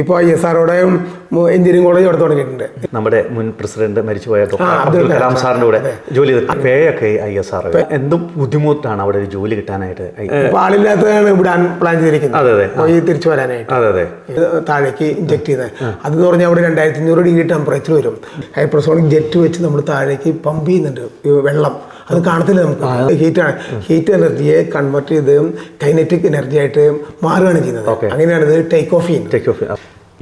ഇപ്പോൾ I S ആറോടെയും engineering college അവിടെ തുടങ്ങിയിട്ടുണ്ട്. നമ്മുടെ മുൻ പ്രസിഡന്റ് മരിച്ചുപോയ അബ്ദുൽ കലാം സാറിന്റെ കൂടെ ജോലി പേയൊക്കെ ഐ എസ് ആർ എന്തും ബുദ്ധിമുട്ടാണ് അവിടെ ഒരു ജോലി കിട്ടാനായിട്ട്? ആളില്ലാത്തതാണ് വിടാൻ പ്ലാൻ ചെയ്തിരിക്കുന്നത്. അതെ അതെ. തിരിച്ചു വരാനായിട്ട്. അതെ അതെ. താഴേക്ക് ഇഞ്ചെക്ട് ചെയ്ത്. അതെന്ന് പറഞ്ഞാൽ അവിടെ രണ്ടായിരത്തി അഞ്ഞൂറ് ഡിഗ്രി ടെമ്പറേച്ചർ വരും. ഹൈപ്രസോണിക് ജെറ്റ് വെച്ച് നമ്മൾ താഴേക്ക് പമ്പ് ചെയ്യുന്നുണ്ട്. വെള്ളം. അത് കാണത്തില്ല നമുക്ക്. ഹീറ്റാണ് ഹീറ്റ് എനർജിയെ കൺവെർട്ട് ചെയ്ത് കൈനറ്റിക് എനർജി ആയിട്ട് മാറുകയാണ് ചെയ്യുന്നത്. അങ്ങനെയാണ് ഇത് ടേക്ക് ഓഫ് ചെയ്യുന്നത്. ടേക്ക് ഓഫ്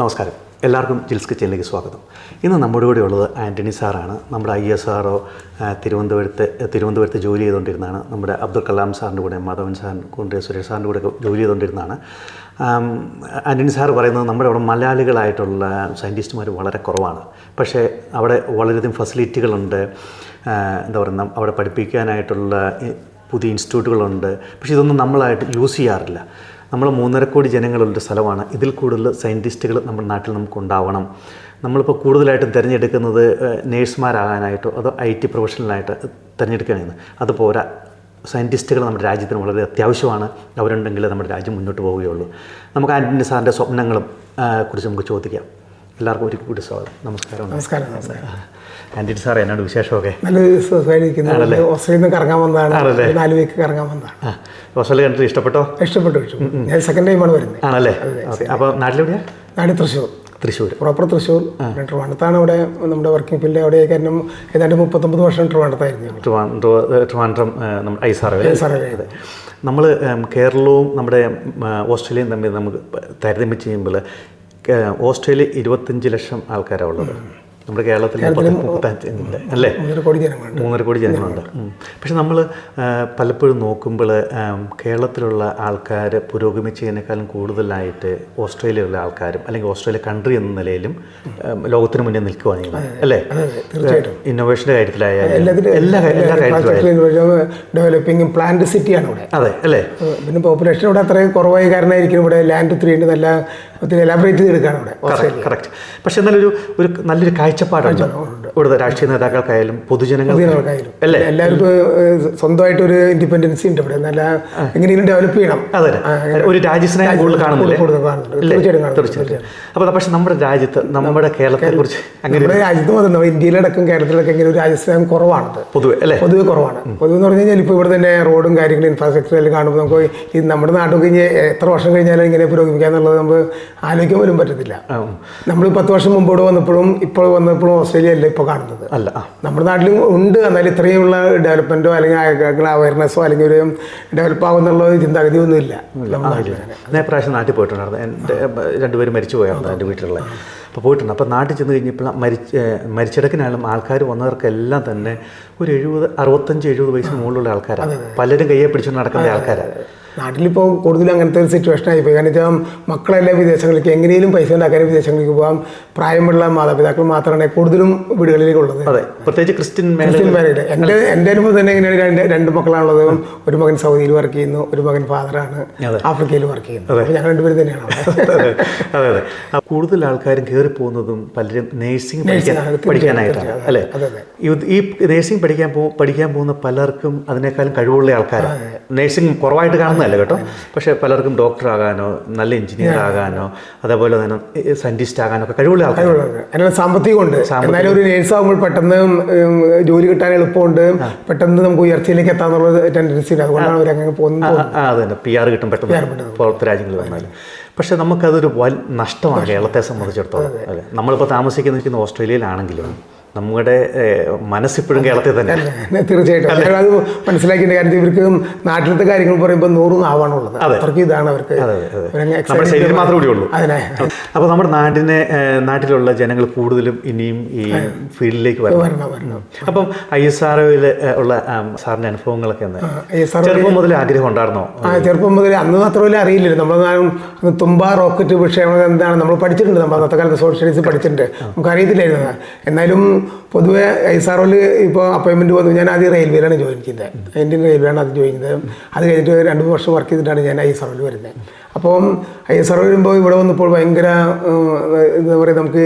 നമസ്കാരം. എല്ലാവർക്കും ജിൽസ് കിച്ചനിലേക്ക് സ്വാഗതം. ഇന്ന് നമ്മുടെ കൂടെ ഉള്ളത് ആന്റണി സാറാണ്. നമ്മുടെ ഐ എസ് ആറോ തിരുവനന്തപുരത്ത് തിരുവനന്തപുരത്ത് ജോലി ചെയ്തുകൊണ്ടിരുന്നതാണ്. നമ്മുടെ അബ്ദുൽ കലാം സാറിന്റെ കൂടെ മാധവൻ സാറിന്റെ കൂടെ സുരേഷ് സാറിന്റെ കൂടെ ജോലി ചെയ്തുകൊണ്ടിരുന്നതാണ്. ആന്റണി സാർ പറയുന്നത് നമ്മുടെ അവിടെ മലയാളികളായിട്ടുള്ള സയന്റിസ്റ്റുമാർ വളരെ കുറവാണ്. പക്ഷേ അവിടെ വളരെയധികം ഫെസിലിറ്റികളുണ്ട് എന്താ പറയുക അവിടെ പഠിപ്പിക്കാനായിട്ടുള്ള പുതിയ ഇൻസ്റ്റിറ്റ്യൂട്ടുകളുണ്ട്. പക്ഷേ ഇതൊന്നും നമ്മളായിട്ട് യൂസ് ചെയ്യാറില്ല. നമ്മൾ മൂന്നര കോടി ജനങ്ങളുള്ള സ്ഥലമാണ്. ഇതിൽ കൂടുതൽ സയന്റിസ്റ്റുകൾ നമ്മുടെ നാട്ടിൽ നമുക്ക് ഉണ്ടാവണം. നമ്മളിപ്പോൾ കൂടുതലായിട്ടും തിരഞ്ഞെടുക്കുന്നത് നേഴ്സുമാരാകാനായിട്ടോ അതോ ഐ ടി പ്രൊഫഷണലായിട്ട് തിരഞ്ഞെടുക്കുകയാണ് അതുപോലെ സയന്റിസ്റ്റുകൾ നമ്മുടെ രാജ്യത്തിന് വളരെ അത്യാവശ്യമാണ്. അവരുണ്ടെങ്കിൽ നമ്മുടെ രാജ്യം മുന്നോട്ട് പോവുകയുള്ളൂ. നമുക്ക് ആന്റണി സാറിന്റെ സ്വപ്നങ്ങളും കുറിച്ച് നമുക്ക് ചോദിക്കാം. എല്ലാവർക്കും ഒരു കൂടി സ്വാഗതം. നമസ്കാരം. നമസ്കാരം നമസ്കാരം. ആന്റണി സാർ എന്നോട് വിശേഷമൊക്കെ? നല്ല ഓസ്ട്രേലിയയിൽ നിന്ന് കറങ്ങാൻ വന്നതാണ്. നാല് വീക്ക് കറങ്ങാൻ വന്നതാണ്. ഓസ്ട്രേലിയ കണ്ടിട്ട് ഇഷ്ടപ്പെട്ടോ? ഇഷ്ടപ്പെട്ടു ഞാൻ സെക്കൻഡ് ടൈമാണ് വരുന്നത്. ആണല്ലേ? അപ്പോൾ നാട്ടിലെവിടെയാണ് നാട് തൃശ്ശൂർ. തൃശ്ശൂർ. പ്രോപ്പർ തൃശ്ശൂർ. ട്രിവാണ്ടത്താണ് അവിടെ നമ്മുടെ വർക്കിംഗ് ഫീൽഡ് അവിടെ കാരണം ഏതാണ്ട് മുപ്പത്തൊമ്പത് വർഷം ട്രിവാണ്ടത്തായിരുന്നു ട്രിവാൻഡ്രം ട്രിവാൻഡ്രം നമ്മുടെ ഐ സാറേ അതെ. നമ്മൾ കേരളവും നമ്മുടെ ഓസ്ട്രേലിയയും തമ്മിൽ നമുക്ക് താരതമ്യം ചെയ്യുമ്പോൾ ഓസ്ട്രേലിയ ഇരുപത്തഞ്ച് ലക്ഷം ആൾക്കാരാണ് ഉള്ളത്. നമ്മുടെ കേരളത്തിൽ അല്ലേ? മൂന്നര കോടി ജനങ്ങളുണ്ട്. പക്ഷെ നമ്മൾ പലപ്പോഴും നോക്കുമ്പോൾ കേരളത്തിലുള്ള ആൾക്കാർ പുരോഗമിച്ചതിനേക്കാളും കൂടുതലായിട്ട് ഓസ്ട്രേലിയയിലുള്ള ആൾക്കാരും അല്ലെങ്കിൽ ഓസ്ട്രേലിയ കൺട്രി എന്ന നിലയിലും ലോകത്തിന് മുന്നിൽ നിൽക്കുകയാണ് ചെയ്യുന്നത്. അല്ലേ? തീർച്ചയായിട്ടും. ഇന്നോവേഷന്റെ കാര്യത്തിലായാലും എല്ലാ എല്ലാ ഡെവലപ്പിംഗ് പ്ലാന്റ് സിറ്റിയാണ് ഇവിടെ. അതെ അല്ലേ? പിന്നെ പോപ്പുലേഷൻ ഇവിടെ അത്രയും കുറവായ കാരണമായിരിക്കും ഇവിടെ ലാൻഡ് ത്രീ നല്ല ഒത്തിരി എലാബറേറ്റ് എടുക്കാൻ ഇവിടെ കറക്റ്റ് പക്ഷെ എന്നാലൊരു ഒരു നല്ലൊരു കാഴ്ചപ്പാടാണ് ഇവിടുത്തെ രാഷ്ട്രീയ നേതാക്കൾക്കായാലും പൊതുജനങ്ങൾക്കായാലും. ജനങ്ങൾക്കായാലും അല്ലേ? എല്ലാവർക്കും സ്വന്തമായിട്ട് ഒരു ഇൻഡിപെൻഡൻസി ഉണ്ട് ഇവിടെ. നല്ല എങ്ങനെയെങ്കിലും ഡെവലപ്പ് ചെയ്യണം. അതെ ഒരു രാജ്യസ്നേഹം കൂടുതൽ കാണുന്നില്ലേ? അപ്പൊ തീർച്ചയായിട്ടും അപ്പോൾ പക്ഷെ നമ്മുടെ രാജ്യത്ത് നമ്മുടെ കേരളത്തെ കുറിച്ച് അങ്ങനെ രാജ്യത്ത് മാത്രമല്ല ഇന്ത്യയിലടക്കം കേരളത്തിലടക്കം ഇങ്ങനെ ഒരു രാജ്യസ്നേഹം കുറവാണത് പൊതുവെ അല്ലേ? പൊതുവെ കുറവാണ്. പൊതുവെ എന്ന് പറഞ്ഞു കഴിഞ്ഞാൽ ഇപ്പോൾ ഇവിടെ തന്നെ റോഡും കാര്യങ്ങളും ഇൻഫ്രാസ്ട്രക്ചറും കാണുമ്പോൾ നമുക്ക് ഈ നമ്മുടെ നാട്ടിൽ കഴിഞ്ഞ് എത്ര വർഷം കഴിഞ്ഞാലും ഇങ്ങനെ പുരോഗമിക്കാന്നുള്ളത് നമുക്ക് ആലോചിക്കാൻ പോലും പറ്റത്തില്ല. നമ്മൾ പത്ത് വർഷം മുമ്പോട്ട് വന്നപ്പോഴും ഇപ്പോൾ വന്നപ്പോഴും ഓസ്ട്രേലിയ അല്ല ഇപ്പോൾ കാണുന്നത്? അല്ല. നമ്മുടെ നാട്ടിലും ഉണ്ട്. എന്നാൽ ഇത്രയുള്ള ഡെവലപ്മെന്റോ അല്ലെങ്കിൽ അവയർനെസ്സോ അല്ലെങ്കിൽ ഒരു ഡെവലപ്പ് ആകുന്നുള്ള ചിന്താഗതി ഒന്നും ഇല്ല നമ്മുടെ നാട്ടിൽ തന്നെ ഞാൻ പ്രാവശ്യം നാട്ടിൽ പോയിട്ടുണ്ടായിരുന്നു. എന്റെ രണ്ടുപേരും മരിച്ചു പോയായിരുന്നു എന്റെ വീട്ടിലുള്ള അപ്പോൾ പോയിട്ടുണ്ട്. അപ്പോൾ നാട്ടിൽ ചെന്ന് കഴിഞ്ഞപ്പോൾ മരിച്ച് മരിച്ചിടക്കിനാലും ആൾക്കാർ വന്നവർക്കെല്ലാം തന്നെ ഒരു എഴുപത് അറുപത്തഞ്ച് എഴുപത് വയസ്സിന് മുകളിലുള്ള ആൾക്കാരാണ് പലരും കയ്യെ പിടിച്ചുകൊണ്ട് നടക്കുന്ന ആൾക്കാരാണ് നാട്ടിലിപ്പോൾ കൂടുതലും അങ്ങനത്തെ ഒരു സിറ്റുവേഷൻ ആയിപ്പോയി. കാരണം വെച്ചാൽ മക്കളെല്ലാം വിദേശങ്ങളിലേക്ക് എങ്ങനെയും പൈസ ഉണ്ടാക്കാൻ വിദേശങ്ങളിലേക്ക് പോകാം. പ്രായമുള്ള മാതാപിതാക്കൾ മാത്രമാണ് കൂടുതലും വീടുകളിലേക്ക് ഉള്ളത് അതെ പ്രത്യേകിച്ച് ക്രിസ്ത്യൻ ക്രിസ്ത്യൻ മാരീഡ് എന്റെ എന്റെ അനുഭവം തന്നെ എങ്ങനെയാണ് രണ്ട് രണ്ട് മക്കളാണുള്ളത്. ഒരു മകൻ സൗദിയിൽ വർക്ക് ചെയ്യുന്നു. ഒരു മകൻ ഫാദറാണ്. ആഫ്രിക്കയിൽ വർക്ക് ചെയ്യുന്നു. ഞങ്ങൾ രണ്ടുപേരും തന്നെയാണ് അതെ അതെ കൂടുതൽ ആൾക്കാരും കയറി പോകുന്നതും പലരും നേഴ്സിംഗ് പഠിക്കാൻ പഠിക്കാനായിട്ടാണ് അല്ലെ? ഈ നേഴ്സിംഗ് പഠിക്കാൻ പോ പഠിക്കാൻ പോകുന്ന പലർക്കും അതിനേക്കാളും കഴിവുള്ള ആൾക്കാരാണ് നേഴ്സിംഗ് കുറവായിട്ട് കാണുന്നതല്ല കേട്ടോ. പക്ഷേ പലർക്കും ഡോക്ടർ ആകാനോ നല്ല എഞ്ചിനീയർ ആകാനോ അതേപോലെ തന്നെ സയന്റിസ്റ്റ് ആകാനോ ഒക്കെ കഴിവുള്ള ആൾക്കാരാണ് സാമ്പത്തികമുണ്ട് എന്നാലും ഒരു നേഴ്സ് ആകുമ്പോൾ പെട്ടെന്ന് ജോലി കിട്ടാൻ എളുപ്പമുണ്ട്. പെട്ടെന്ന് നമുക്ക് ഉയർച്ചയിലേക്ക് എത്താന്നുള്ള ടെൻഡൻസി അതുകൊണ്ടാണ് അവർ അങ്ങനെ പോകുന്നത്. ആ അത് പി ആർ കിട്ടും പെട്ടെന്ന് പുറത്ത് രാജ്യങ്ങളിൽ വന്നാൽ പക്ഷേ നമുക്കതൊരു വൽ നഷ്ടമാണ് കേരളത്തെ സംബന്ധിച്ചിടത്തോളം. അല്ലേ? നമ്മളിപ്പോൾ താമസിക്കുന്ന നിൽക്കുന്ന ഓസ്ട്രേലിയയിലാണെങ്കിലും നമ്മുടെ മനസ്സിപ്പോഴും കേരളത്തിൽ തന്നെ. തീർച്ചയായിട്ടും. അത് മനസ്സിലാക്കിയ കാര്യത്തിൽ ഇവർക്ക് നാട്ടിലത്തെ കാര്യങ്ങൾ പറയുമ്പോൾ നൂറ് നാവാണുള്ളത്. അത്രയ്ക്ക് ഇതാണ് അവർക്ക് നമ്മുടെ ശരീരം മാത്രമേ കൂടിയുള്ളൂ അതിനെ അപ്പോൾ നമ്മുടെ നാടിനെ നാട്ടിലുള്ള ജനങ്ങൾ കൂടുതലും ഇനിയും ഈ ഫീൽഡിലേക്ക് വരണം. അപ്പം ഐ എസ് ആർ ഉള്ള സാറിന്റെ സാറിന്റെ അനുഭവങ്ങളൊക്കെ ചെറുപ്പം മുതലേ ആഗ്രഹം ഉണ്ടായിരുന്നോ? ചെറുപ്പം മുതൽ അന്ന് മാത്രമല്ല അറിയില്ലല്ലോ. നമ്മൾ തുമ്പ റോക്കറ്റ് വിഷയം എന്താണ് നമ്മൾ പഠിച്ചിട്ടുണ്ട്. നമ്മൾ അന്നത്തെ കാലത്ത് സോഷ്യൽ സയൻസ് പഠിച്ചിട്ടുണ്ട്. നമുക്ക് അറിയത്തില്ലായിരുന്നു എന്നാലും പൊതുവെ എസ് ആർ ഇപ്പോൾ അപ്പോയിൻമെന്റ് വന്നു. ഞാൻ ആദ്യം റെയിൽവേയിലാണ് ജോയിൻ ചെയ്തത്. ഇന്ത്യൻ റെയിൽവേയാണ് അത് ജോയിൻ ചെയ്തത്. അത് കഴിഞ്ഞിട്ട് രണ്ട് വർഷം വർക്ക് ചെയ്തിട്ടാണ് ഞാൻ ഐ എസ് ആർ വരുന്നത്. അപ്പം ഐ എസ് ആർ വരുമ്പോൾ ഇവിടെ വന്നപ്പോൾ ഭയങ്കര എന്താ പറയുക നമുക്ക്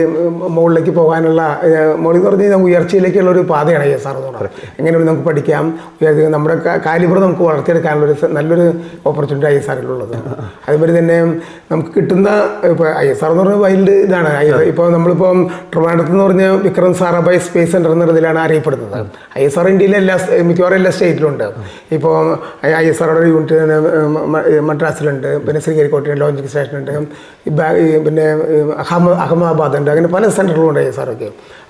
മുകളിലേക്ക് പോകാനുള്ള മുകളിൽ എന്ന് പറഞ്ഞാൽ ഉയർച്ചയിലേക്കുള്ള ഒരു പാതയാണ് ഐ എസ് ആർ എന്ന് പറയുന്നത്. എങ്ങനെ നമുക്ക് പഠിക്കാം. നമ്മുടെ കാലിബർ നമുക്ക് വളർത്തിയെടുക്കാനുള്ള ഒരു നല്ലൊരു ഓപ്പർച്യൂണിറ്റി ഐ എസ് ആറിലുള്ളത് അതുപോലെ തന്നെ നമുക്ക് കിട്ടുന്ന ഇപ്പോൾ ഐ എസ് ആർ എന്ന് പറഞ്ഞാൽ വൈൽഡ് ഇതാണ്. ഇപ്പോൾ നമ്മളിപ്പോൾ ട്രിവാൻഡ്രത്ത് എന്ന് പറഞ്ഞാൽ വിക്രം സാറാബായ് സ്പേസ് സെന്റർ എന്ന ഇതിലാണ് അറിയപ്പെടുന്നത്. ഐ എസ് ആർ ഇന്ത്യയിലെ എല്ലാ മിക്കവാറും എല്ലാ സ്റ്റേറ്റിലുണ്ട് ഇപ്പോൾ ഐ എസ് ആറുടെ യൂണിറ്റ് മദ്രാസിലുണ്ട്. പിന്നെ ശ്രീഹരിക്കോട്ടയിൽ ലോഞ്ചിങ് സ്റ്റേഷൻ ഉണ്ട് പിന്നെ അഹമ്മ അഹമ്മദാബാദ് ഉണ്ട് അങ്ങനെ പല സെന്ററുകളുണ്ട് ഐ എസ് ആർ ഒക്കെ.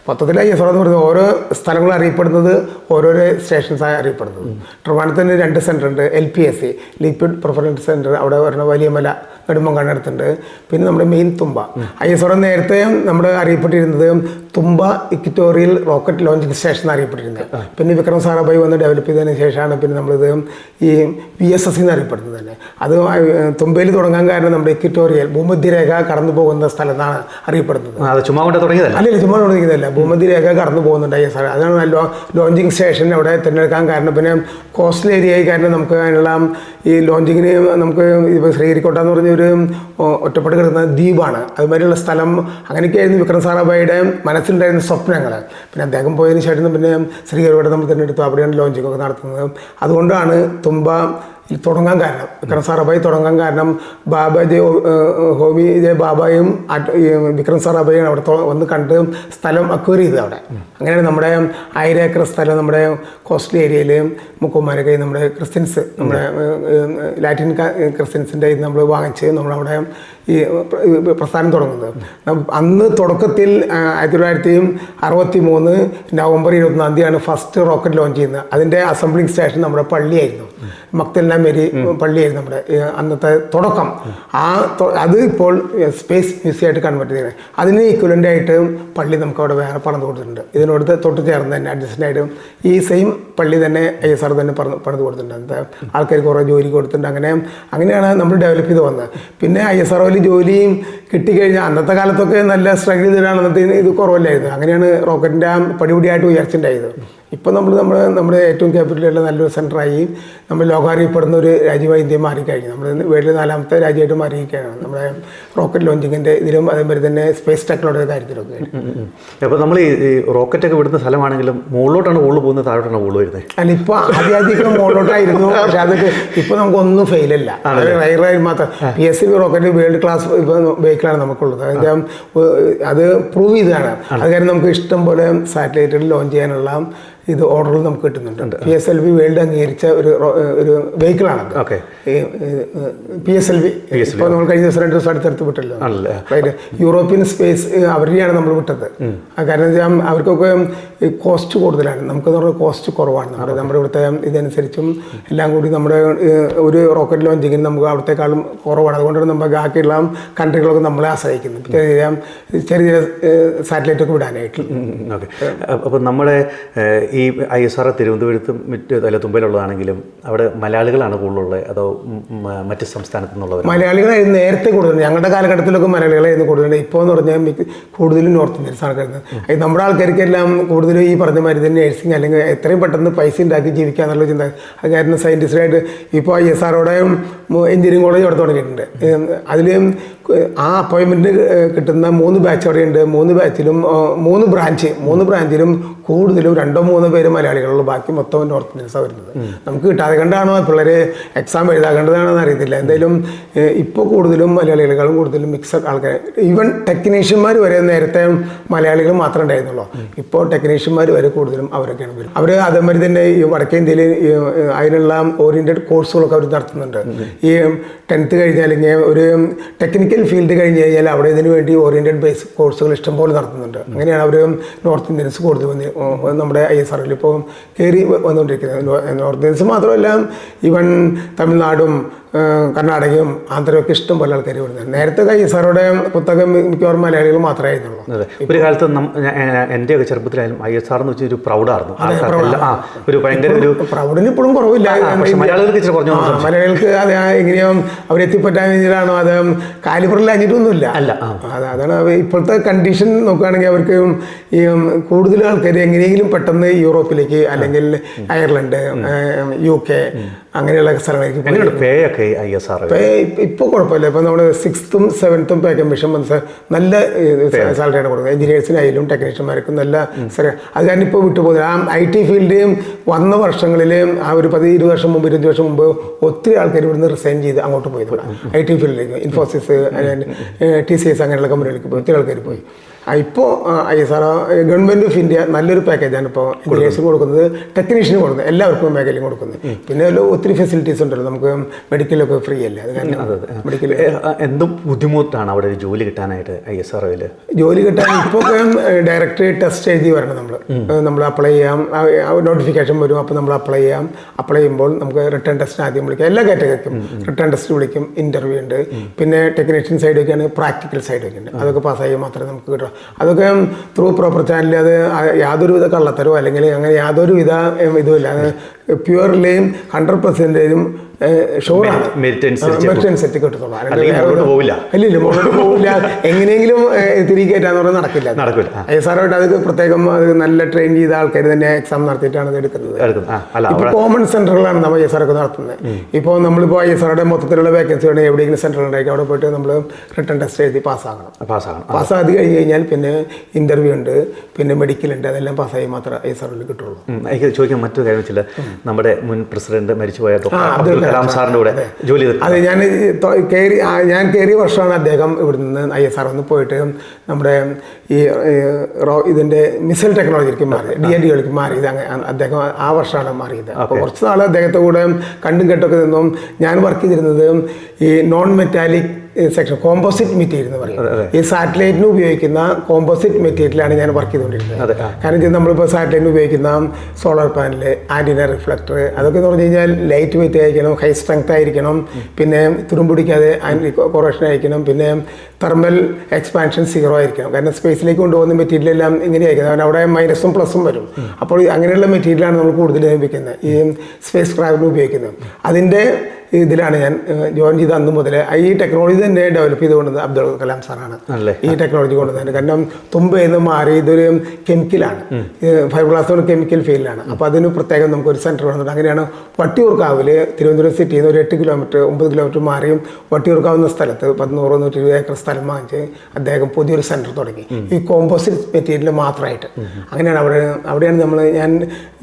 മൊത്തത്തിൽ ഐ എസ് ആർ എന്ന് പറയുന്നത് ഓരോ സ്ഥലങ്ങൾ അറിയപ്പെടുന്നത് ഓരോരോ സ്റ്റേഷൻസായി അറിയപ്പെടുന്നത്. ട്രിവാണത്തിന് രണ്ട് സെന്റർ ഉണ്ട് L P S C liquid preference centre അവിടെ വരുന്ന വലിയ മല നെടുമ്പങ്ങാടടുത്തുണ്ട് പിന്നെ നമ്മുടെ main Thumba. I S R നേരത്തെ നമ്മുടെ അറിയപ്പെട്ടിരുന്നത് Thumba equatorial rocket launching station അറിയപ്പെട്ടിരുന്നത്. പിന്നെ വിക്രം സാറാബായി വന്ന് ഡെവലപ്പ് ചെയ്തതിന് ശേഷമാണ് പിന്നെ നമ്മളിത് ഈ വി എസ് എസ് എന്ന് അറിയപ്പെടുന്നത് തന്നെ. അത് തുമ്പയിൽ തുടങ്ങാൻ കാരണം നമ്മുടെ ഇക്വിറ്റോറിയൽ ഭൂമധ്യരേഖ കടന്നു പോകുന്ന സ്ഥലം എന്നാണ് അറിയപ്പെടുന്നത് ചുമ്മാ കൊണ്ട് തുടങ്ങിയതല്ല? അല്ലല്ല ചുമ്മാ തുടങ്ങിയതല്ല. ഭൂമധ്യരേഖ കടന്നു പോകുന്നുണ്ട് ഐ എസ് ആർ. അതാണ് നല്ല ലോഞ്ചിങ് സ്റ്റേഷൻ അവിടെ തിരഞ്ഞെടുക്കാൻ കാരണം. പിന്നെ കോസ്റ്റൽ ഏരിയ ആയി കാരണം നമുക്ക് അതിനുള്ള ഈ ലോഞ്ചിങ്ങിന് നമുക്ക് ഇപ്പോൾ ശ്രീഹരിക്കോട്ട എന്ന് പറഞ്ഞ ഒരു ഒറ്റപ്പെട്ട് കിടക്കുന്ന ദ്വീപാണ്. അതുമാതിരിയുള്ള സ്ഥലം അങ്ങനെയൊക്കെയായിരുന്നു വിക്രം സാറാബായിയുടെ മനസ്സിലുണ്ടായിരുന്ന സ്വപ്നങ്ങൾ. പിന്നെ അദ്ദേഹം പോയതിന് ശേഷം പിന്നെ ശ്രീഹരിക്കോട്ട നമ്മൾ തിരഞ്ഞെടുത്തു. അവിടെയാണ് ലോഞ്ചിങ് ഒക്കെ നടത്തുന്നത്. അതുകൊണ്ടാണ് തുമ്പ തുടങ്ങാൻ കാരണം. വിക്രം സാറാബായി തുടങ്ങാൻ കാരണം ബാബ ഹോമി ജെ ബാബായും വിക്രം സാറാബായും അവിടെ വന്ന് കണ്ട് സ്ഥലം അക്വയർ ചെയ്തത് അവിടെ. അങ്ങനെയാണ് നമ്മുടെ ആയിരം ഏക്കർ സ്ഥലം നമ്മുടെ കോസ്റ്റൽ ഏരിയയിൽ മുക്കുമാരൊക്കെ നമ്മുടെ ക്രിസ്ത്യൻസ് നമ്മുടെ ലാറ്റിൻ ക്രിസ്ത്യൻസിന്റെ ഇത് നമ്മൾ വാങ്ങിച്ച് നമ്മളവിടെ ഈ പ്രസ്ഥാനം തുടങ്ങുന്നത്. അന്ന് തുടക്കത്തിൽ ആയിരത്തി തൊള്ളായിരത്തി അറുപത്തി മൂന്ന് നവംബർ ഇരുപത്തൊന്നാം തീയതിയാണ് ഫസ്റ്റ് റോക്കറ്റ് ലോഞ്ച് ചെയ്യുന്നത്. അതിന്റെ അസംബ്ലിംഗ് സ്റ്റേഷൻ നമ്മുടെ പള്ളിയായിരുന്നു. മക്തല്ല മേരി പള്ളിയായിരുന്നു നമ്മുടെ അന്നത്തെ തുടക്കം. ആ അത് ഇപ്പോൾ സ്പേസ് മ്യൂസിയം ആയിട്ട് കൺവേർട്ട് ചെയ്യുന്നത് അതിന് ഈക്വലന്റ് ആയിട്ട് പള്ളി നമുക്ക് അവിടെ വേറെ പണിത് കൊടുത്തിട്ടുണ്ട്. ഇതിനോട് തൊട്ട് ചേർന്ന് തന്നെ അഡ്ജസ്റ്റന്റ് ആയിട്ട് ഈ സെയിം പള്ളി തന്നെ ഐ എസ് ആർ തന്നെ പറഞ്ഞു പണിത് കൊടുത്തിട്ടുണ്ട്. അന്നത്തെ ആൾക്കാർക്ക് കുറേ ജോലി കൊടുത്തിട്ടുണ്ട്. അങ്ങനെ അങ്ങനെയാണ് നമ്മൾ ഡെവലപ്പ് ചെയ്ത് വന്നത്. പിന്നെ ഐ എസ് ആർ ജോലിയും കിട്ടിക്കഴിഞ്ഞാൽ അന്നത്തെ കാലത്തൊക്കെ നല്ല സ്ട്രഗിൾ ചെയ്തിട്ടാണ് അന്നത്തെ ഇത് കുറവല്ലായിരുന്നു. അങ്ങനെയാണ് റോക്കറ്റിന്റെ ആ പടിപടിയായിട്ട് ഉയർച്ച ഉണ്ടായത് ഇപ്പോൾ നമ്മൾ നമ്മുടെ നമ്മുടെ ഏറ്റവും ക്യാപിറ്റലുള്ള നല്ലൊരു സെന്ററായി നമ്മൾ ലോകാറിയപ്പെടുന്ന ഒരു രാജ്യമായി ഇന്ത്യ മാറിക്കഴിഞ്ഞു. നമ്മൾ വേൾഡിൽ നാലാമത്തെ രാജ്യമായിട്ട് മാറിയിരിക്കുകയാണ്. നമ്മുടെ റോക്കറ്റ് ലോഞ്ചിങ്ങിന്റെ ഇതിലും അതേപോലെ തന്നെ സ്പേസ് ടെക്നോളജിയുടെ കാര്യത്തിലൊക്കെ. അപ്പോൾ നമ്മൾ ഈ റോക്കറ്റൊക്കെ വിടുന്ന സ്ഥലമാണെങ്കിലും മുകളിലോട്ടാണ് കൂടുതൽ പോകുന്നത് താഴോട്ടാണ് കൂടുതൽ വരുന്നത്? അല്ല ഇപ്പോൾ ആദ്യാധികം മുകളിലോട്ടായിരുന്നു. പക്ഷേ അതൊക്കെ ഇപ്പോൾ നമുക്കൊന്നും ഫെയിലല്ല റയറായി മാത്രം. P S C rocket world class ഇപ്പോൾ വെഹിക്കിളാണ് നമുക്കുള്ളത്. അത് പ്രൂവ് ചെയ്തതാണ്. അത് കാരണം നമുക്ക് ഇഷ്ടം പോലെ സാറ്റലൈറ്റുകൾ ലോഞ്ച് ചെയ്യാനുള്ള ഇത് ഓർഡർ നമുക്ക് കിട്ടുന്നുണ്ട്. P S L V world അംഗീകരിച്ച ഒരു ഒരു വെഹിക്കിളാണ് okay. P S L V ഇപ്പോൾ നമ്മൾ കഴിഞ്ഞ ദിവസം രണ്ട് ദിവസം അടുത്തടുത്ത് വിട്ടല്ലോ. റൈറ്റ് യൂറോപ്യൻ സ്പേസ് അവരുടെയാണ് നമ്മൾ വിട്ടത്. കാരണം വെച്ചാൽ അവർക്കൊക്കെ കോസ്റ്റ് കൂടുതലാണ്. നമുക്ക് പറഞ്ഞാൽ കോസ്റ്റ് കുറവാണ്. നമ്മുടെ നമ്മുടെ ഇവിടുത്തെ ഇതനുസരിച്ചും എല്ലാം കൂടി നമ്മുടെ ഒരു റോക്കറ്റ് ലോഞ്ചിങ്ങിന് നമുക്ക് അവിടത്തെക്കാളും കുറവാണ്. അതുകൊണ്ടാണ് നമ്മൾ ബാക്കിയുള്ള കൺട്രികളൊക്കെ നമ്മളെ ആശ്രയിക്കുന്നത്. ചെറിയ ചെറിയ സാറ്റലൈറ്റ് ഒക്കെ വിടാനായിട്ട്. ഓക്കെ. അപ്പോൾ നമ്മുടെ ഈ ഐ എസ് ആർ തിരുവനന്തപുരത്തും മറ്റ് അല്ലെ തുമ്പയിലുള്ളതാണെങ്കിലും അവിടെ മലയാളികളാണ് കൂടുതലുള്ളത്. അതോ മറ്റ് സംസ്ഥാനത്തു നിന്നുള്ളവർ മലയാളികളായിരുന്നു നേരത്തെ കൂടുതൽ. ഞങ്ങളുടെ കാലഘട്ടത്തിലൊക്കെ മലയാളികളായിരുന്നു കൂടുതലുണ്ട് ഇപ്പോൾ എന്ന് പറഞ്ഞാൽ മിക്ക- കൂടുതലും നോർത്ത് ഇന്ത്യൻസ് ആൾക്കാരുന്നത് അത് നമ്മുടെ ആൾക്കാർക്കെല്ലാം കൂടുതലും ഈ പറഞ്ഞ മാതിരി തന്നെ നേഴ്സിംഗ് അല്ലെങ്കിൽ എത്രയും പെട്ടെന്ന് പൈസ ഉണ്ടാക്കി ജീവിക്കുക എന്നുള്ള ചിന്ത. അത് കാരണം സയന്റിസ്റ്റായിട്ട് ഇപ്പോൾ ഐ എസ് ആറോടെ എഞ്ചിനീയറിംഗ് കോളേജ് അവിടെ തുടങ്ങിയിട്ടുണ്ട് അതിൽ ആ അപ്പോയിൻമെന്റ് കിട്ടുന്ന മൂന്ന് ബാച്ച് അവിടെയുണ്ട്. മൂന്ന് ബാച്ചിലും മൂന്ന് ബ്രാഞ്ച് മൂന്ന് ബ്രാഞ്ചിലും കൂടുതലും രണ്ടോ മൂന്നോ പേര് മലയാളികളുള്ളൂ. ബാക്കി മൊത്തം നോർത്ത് ഇന്ത്യൻസാണ് വരുന്നത്. നമുക്ക് കിട്ടാതെ കണ്ടാണോ? പിള്ളേർ എക്സാം എഴുതാകേണ്ടതാണോ എന്ന് അറിയത്തില്ല. എന്തായാലും ഇപ്പോൾ കൂടുതലും മലയാളികളെക്കാളും കൂടുതലും മിക്സഡ് ആൾക്കാർ ഈവൻ ടെക്നീഷ്യന്മാർ വരെ നേരത്തെ മലയാളികൾ മാത്രമേ ഉണ്ടായിരുന്നുള്ളൂ. ഇപ്പോൾ ടെക്നീഷ്യന്മാർ വരെ കൂടുതലും അവരൊക്കെയാണ് വരും അവർ അതേമാതിരി തന്നെ ഈ വടക്കേ ഇന്ത്യയിൽ അതിനുള്ള ഓറിയന്റഡ് കോഴ്സുകളൊക്കെ അവർ നടത്തുന്നുണ്ട്. ഈ ടെൻത്ത് കഴിഞ്ഞാൽ ഒരു ടെക്നിക്കൽ ഫീൽഡ് കഴിഞ്ഞ് കഴിഞ്ഞാൽ അവിടെ ഇതിനു വേണ്ടി ഓറിയന്റഡ് ബേസ് കോഴ്സുകൾ ഇഷ്ടംപോലെ നടത്തുന്നുണ്ട്. അങ്ങനെയാണ് അവർ നോർത്ത് ഇന്ത്യൻസ് കൂടുതൽ വന്ന് നമ്മുടെ ഐ എസ് ആറിൽ ഇപ്പോൾ കയറി വന്നുകൊണ്ടിരിക്കുന്നത് നോർത്ത് ഇന്ത്യൻസ് മാത്രമല്ല ഈവൻ തമിഴ്നാടും കർണാടകയും ആന്ധ്രയൊക്കെ ഇഷ്ടം പോലെ ആൾക്കാർ വരുന്നത് നേരത്തെ ഐ എസ് ആറുടെ പുസ്തകം മിക്കവാറും മലയാളികൾ മാത്രമേ ആയിരുന്നുള്ളൂ. അതെ. ഒരു കാലത്ത് നം- ഞാൻ- ഞാൻ- എന്റെ ഒക്കെ ചെറുപ്പത്തിലായാലും ഐ എസ് ആർ എന്ന് വെച്ചാൽ ഒരു പ്രൗഡായിരുന്നു. ആ ഒരു ഭയങ്കര ഒരു പ്രൗഡിന് ഇപ്പോഴും കുറവില്ല. മലയാളികൾക്ക് മലയാളികൾക്ക് അത് എങ്ങനെയോ അവരെത്തിപ്പറ്റാൻ വേണ്ടിയിട്ടാണോ അത് കാലിബറിൽ അഞ്ഞിട്ടൊന്നുമില്ല അല്ല അതാണ് ഇപ്പോഴത്തെ കണ്ടീഷൻ നോക്കുകയാണെങ്കിൽ അവർക്ക് ഈ കൂടുതൽ ആൾക്കാർ എങ്ങനെയെങ്കിലും പെട്ടെന്ന് യൂറോപ്പിലേക്ക് അല്ലെങ്കിൽ അയർലൻഡ് യു കെ അങ്ങനെയുള്ള സ്ഥലങ്ങളിലേക്ക് പേ ഒക്കെ എങ്ങനെയൊക്കെ ഐ എസ് ആർ ഇപ്പൊ ഇപ്പോൾ കുഴപ്പമില്ല. ഇപ്പൊ നമ്മുടെ സിക്സ്ത്തും സെവൻത്തും പേ കമ്മീഷൻ വന്ന് നല്ല സാലറിയാണ് കൊടുക്കുന്നത്. എഞ്ചിനീയേഴ്സിനായാലും ടെക്നീഷ്യന്മാർക്കും നല്ല സാലറി അത് കാരണം ഇപ്പോൾ വിട്ടുപോകുന്നത്. ആ ഐ ടി ഫീൽഡിലും വന്ന വർഷങ്ങളിൽ ആ ഒരു പതി ഇരുപത് വർഷം മുമ്പ് ഇരുപത് വർഷം മുമ്പ് ഒത്തിരി ആൾക്കാർ ഇവിടുന്ന് റിസൈൻ ചെയ്ത് അങ്ങോട്ട് പോയതാണ്. ഐ ടി ഫീൽഡിലേക്ക് ഇൻഫോസിസ് ടി സി എസ് അങ്ങനെയുള്ള കമ്പനികളിലേക്ക് പോയി ഒത്തിരി ആൾക്കാർ പോയി. ഇപ്പോൾ I S R government of India നല്ലൊരു പാക്കേജാണ് ഇപ്പോൾ എഞ്ചിനീയേഴ്സിന് കൊടുക്കുന്നത്. ടെക്നീഷ്യന് കൊടുക്കുന്നത്. എല്ലാവർക്കും മേഖലയും കൊടുക്കുന്നത്. പിന്നെ ഒത്തിരി ഫെസിലിറ്റീസ് ഉണ്ടല്ലോ. നമുക്ക് മെഡിക്കലൊക്കെ ഫ്രീ അല്ലേ? അത് കാരണം മെഡിക്കൽ എന്തും ബുദ്ധിമുട്ടാണ് അവിടെ ഒരു ജോലി കിട്ടാനായിട്ട് ഐ എസ് ആർ ജോലി കിട്ടാൻ ഇപ്പോൾ ഡയറക്റ്റ് ടെസ്റ്റ് എഴുതി വരണം നമ്മൾ നമ്മൾ അപ്ലൈ ചെയ്യാം. നോട്ടിഫിക്കേഷൻ വരും. അപ്പോൾ നമ്മൾ അപ്ലൈ ചെയ്യാം. അപ്ലൈ ചെയ്യുമ്പോൾ നമുക്ക് റിട്ടേൺ ടെസ്റ്റ് ആദ്യം വിളിക്കാം. എല്ലാ കാറ്റഗറിക്കും റിട്ടേൺ ടെസ്റ്റ് വിളിക്കും. ഇന്റർവ്യൂ ഉണ്ട്. പിന്നെ ടെക്നീഷ്യൻ സൈഡൊക്കെയാണ് പ്രാക്ടിക്കൽ സൈഡൊക്കെ ഉണ്ട് അതൊക്കെ പാസ്സായി മാത്രമേ നമുക്ക് കിട്ടൂ അതൊക്കെ ത്രൂ പ്രോപ്പർ ചാനൽ അത് യാതൊരു യാതൊരുവിധ കള്ളത്തരോ അല്ലെങ്കിൽ അങ്ങനെ യാതൊരു വിധ ഇതുമില്ല. അത് പ്യുവർലിയും ഹൺഡ്രഡ് പെർസെന്റേജും അനുസരിച്ച് കിട്ടത്തുള്ളൂ പോവില്ല. ഇല്ല പോവില്ല. എങ്ങനെയെങ്കിലും തിരികെ കയറ്റാന്ന് പറഞ്ഞാൽ നടക്കില്ല. നടക്കില്ല. എസ് അത് പ്രത്യേകം അത് നല്ല ട്രെയിൻ ചെയ്ത ആൾക്കാർ തന്നെ എക്സാം നടത്തിയിട്ടാണ് എടുക്കുന്നത്. എടുക്കുന്നത്. ആ അല്ല ഇപ്പൊ കോമൺ സെന്ററുകളാണ് നമ്മൾ ഐ എസ് നടത്തുന്നത്. ഇപ്പോൾ നമ്മളിപ്പോ ഐ എസ് ആറുടെ മൊത്തത്തിലുള്ള വേക്കൻസി വേണമെങ്കിൽ എവിടെയെങ്കിലും സെന്റർ ഉണ്ടായിരിക്കും. അവിടെ പോയിട്ട് നമ്മൾ റിട്ടേൺ ടെസ്റ്റ് എഴുതി പാസ്സാകണം. പാസ്സാകണം. പാസ്സാതി കഴിഞ്ഞ് കഴിഞ്ഞാൽ പിന്നെ ഇന്റർവ്യൂ ഉണ്ട് പിന്നെ മെഡിക്കൽ ഉണ്ട് അതെല്ലാം പാസ്സായി മാത്രമേ ഐ എസ് ആറിൽ കിട്ടുള്ളൂ എനിക്ക് ചോദിക്കാൻ മറ്റൊരു കാര്യം വെച്ചില്ല. നമ്മുടെ മുൻ പ്രസിഡന്റ് മരിച്ചുപോയ ഡോക്ടർ അബ്ദുൽ സാറിന്റെ കൂടെ ജോലി അതെ ഞാൻ കയറി ഞാൻ കയറിയ വർഷമാണ് അദ്ദേഹം ഇവിടെ നിന്ന് ഐ എസ് ആർ ഒന്ന് പോയിട്ട് നമ്മുടെ ഈ റോ ഇതിന്റെ മിസൈൽ ടെക്നോളജിക്ക് മാറി ഡി എൻ ഡികൾക്ക് മാറിയത് അദ്ദേഹം ആ വർഷമാണ് മാറിയത്. അപ്പോൾ കുറച്ച് നാൾ അദ്ദേഹത്തെ കൂടെ കണ്ടും കേട്ടൊക്കെ നിന്നും ഞാൻ വർക്ക് ചെയ്തിരുന്നത് ഈ non metallic section composite material എന്ന് പറയും. ഈ സാറ്റലൈറ്റിന് ഉപയോഗിക്കുന്ന കോമ്പോസിറ്റ് മെറ്റീരിയലാണ് ഞാൻ വർക്ക് ചെയ്തുകൊണ്ടിരുന്നത്. കാരണം വെച്ചാൽ നമ്മളിപ്പോൾ സാറ്റലൈറ്റിന് ഉപയോഗിക്കുന്ന സോളാർ പാനൽ ആന്റിന റിഫ്ലക്ടർ അതൊക്കെ എന്ന് പറഞ്ഞു കഴിഞ്ഞാൽ ലൈറ്റ് വെയിറ്റ് ആയിരിക്കണം ഹൈ സ്ട്രെങ്ത് ആയിരിക്കണം പിന്നെ തുരുമ്പിടിക്കാതെ ആന്റി കൊറോഷൻ ആയിരിക്കണം പിന്നെ തെർമൽ എക്സ്പാൻഷൻ സീറോ ആയിരിക്കണം. കാരണം സ്പേസിലേക്ക് കൊണ്ടുപോകുന്ന മെറ്റീരിയൽ എല്ലാം ഇങ്ങനെയായിരിക്കും. കാരണം അവിടെ മൈനസും പ്ലസും വരും. അപ്പോൾ അങ്ങനെയുള്ള മെറ്റീരിയലാണ് നമ്മൾ കൂടുതൽ ഉപയോഗിക്കുന്നത്. ഈ സ്പേസ് ക്രാഫ്റ്റിന് ഉപയോഗിക്കുന്നത്. അതിന്റെ ഇതിലാണ് ഞാൻ ജോയിൻ ചെയ്ത അന്ന് മുതലേ ഈ ടെക്നോളജി തന്നെ ഡെവലപ്പ് ചെയ്തുകൊണ്ടത് അബ്ദുൾ കലാം സാറാണ്. ഈ ടെക്നോളജി കൊണ്ടുവന്നത് കാരണം തുമ്പ് നിന്ന് മാറി ഇതൊരു കെമിക്കലാണ് ഫൈബർ ഗ്ലാസ് കൊണ്ട് കെമിക്കൽ ഫീൽഡാണ് അപ്പോൾ അതിന് പ്രത്യേകം നമുക്ക് ഒരു സെന്റർ വന്നിട്ട് അങ്ങനെയാണ് വട്ടിയൂർക്കാവിൽ തിരുവനന്തപുരം സിറ്റിയിൽ നിന്ന് ഒരു എട്ട് കിലോമീറ്റർ ഒമ്പത് കിലോമീറ്റർ മാറിയും വട്ടിയൂർക്കാവുന്ന സ്ഥലത്ത് പതിനൂറ് നൂറ്റി ഇരുപത് ഏക്കർ സ്ഥലം വാങ്ങിച്ച് അദ്ദേഹം പുതിയൊരു സെന്റർ തുടങ്ങി. ഈ കോമ്പോസിറ്റ് മെറ്റീരിയൽ മാത്രമായിട്ട്. അങ്ങനെയാണ് അവിടെ അവിടെയാണ് നമ്മൾ ഞാൻ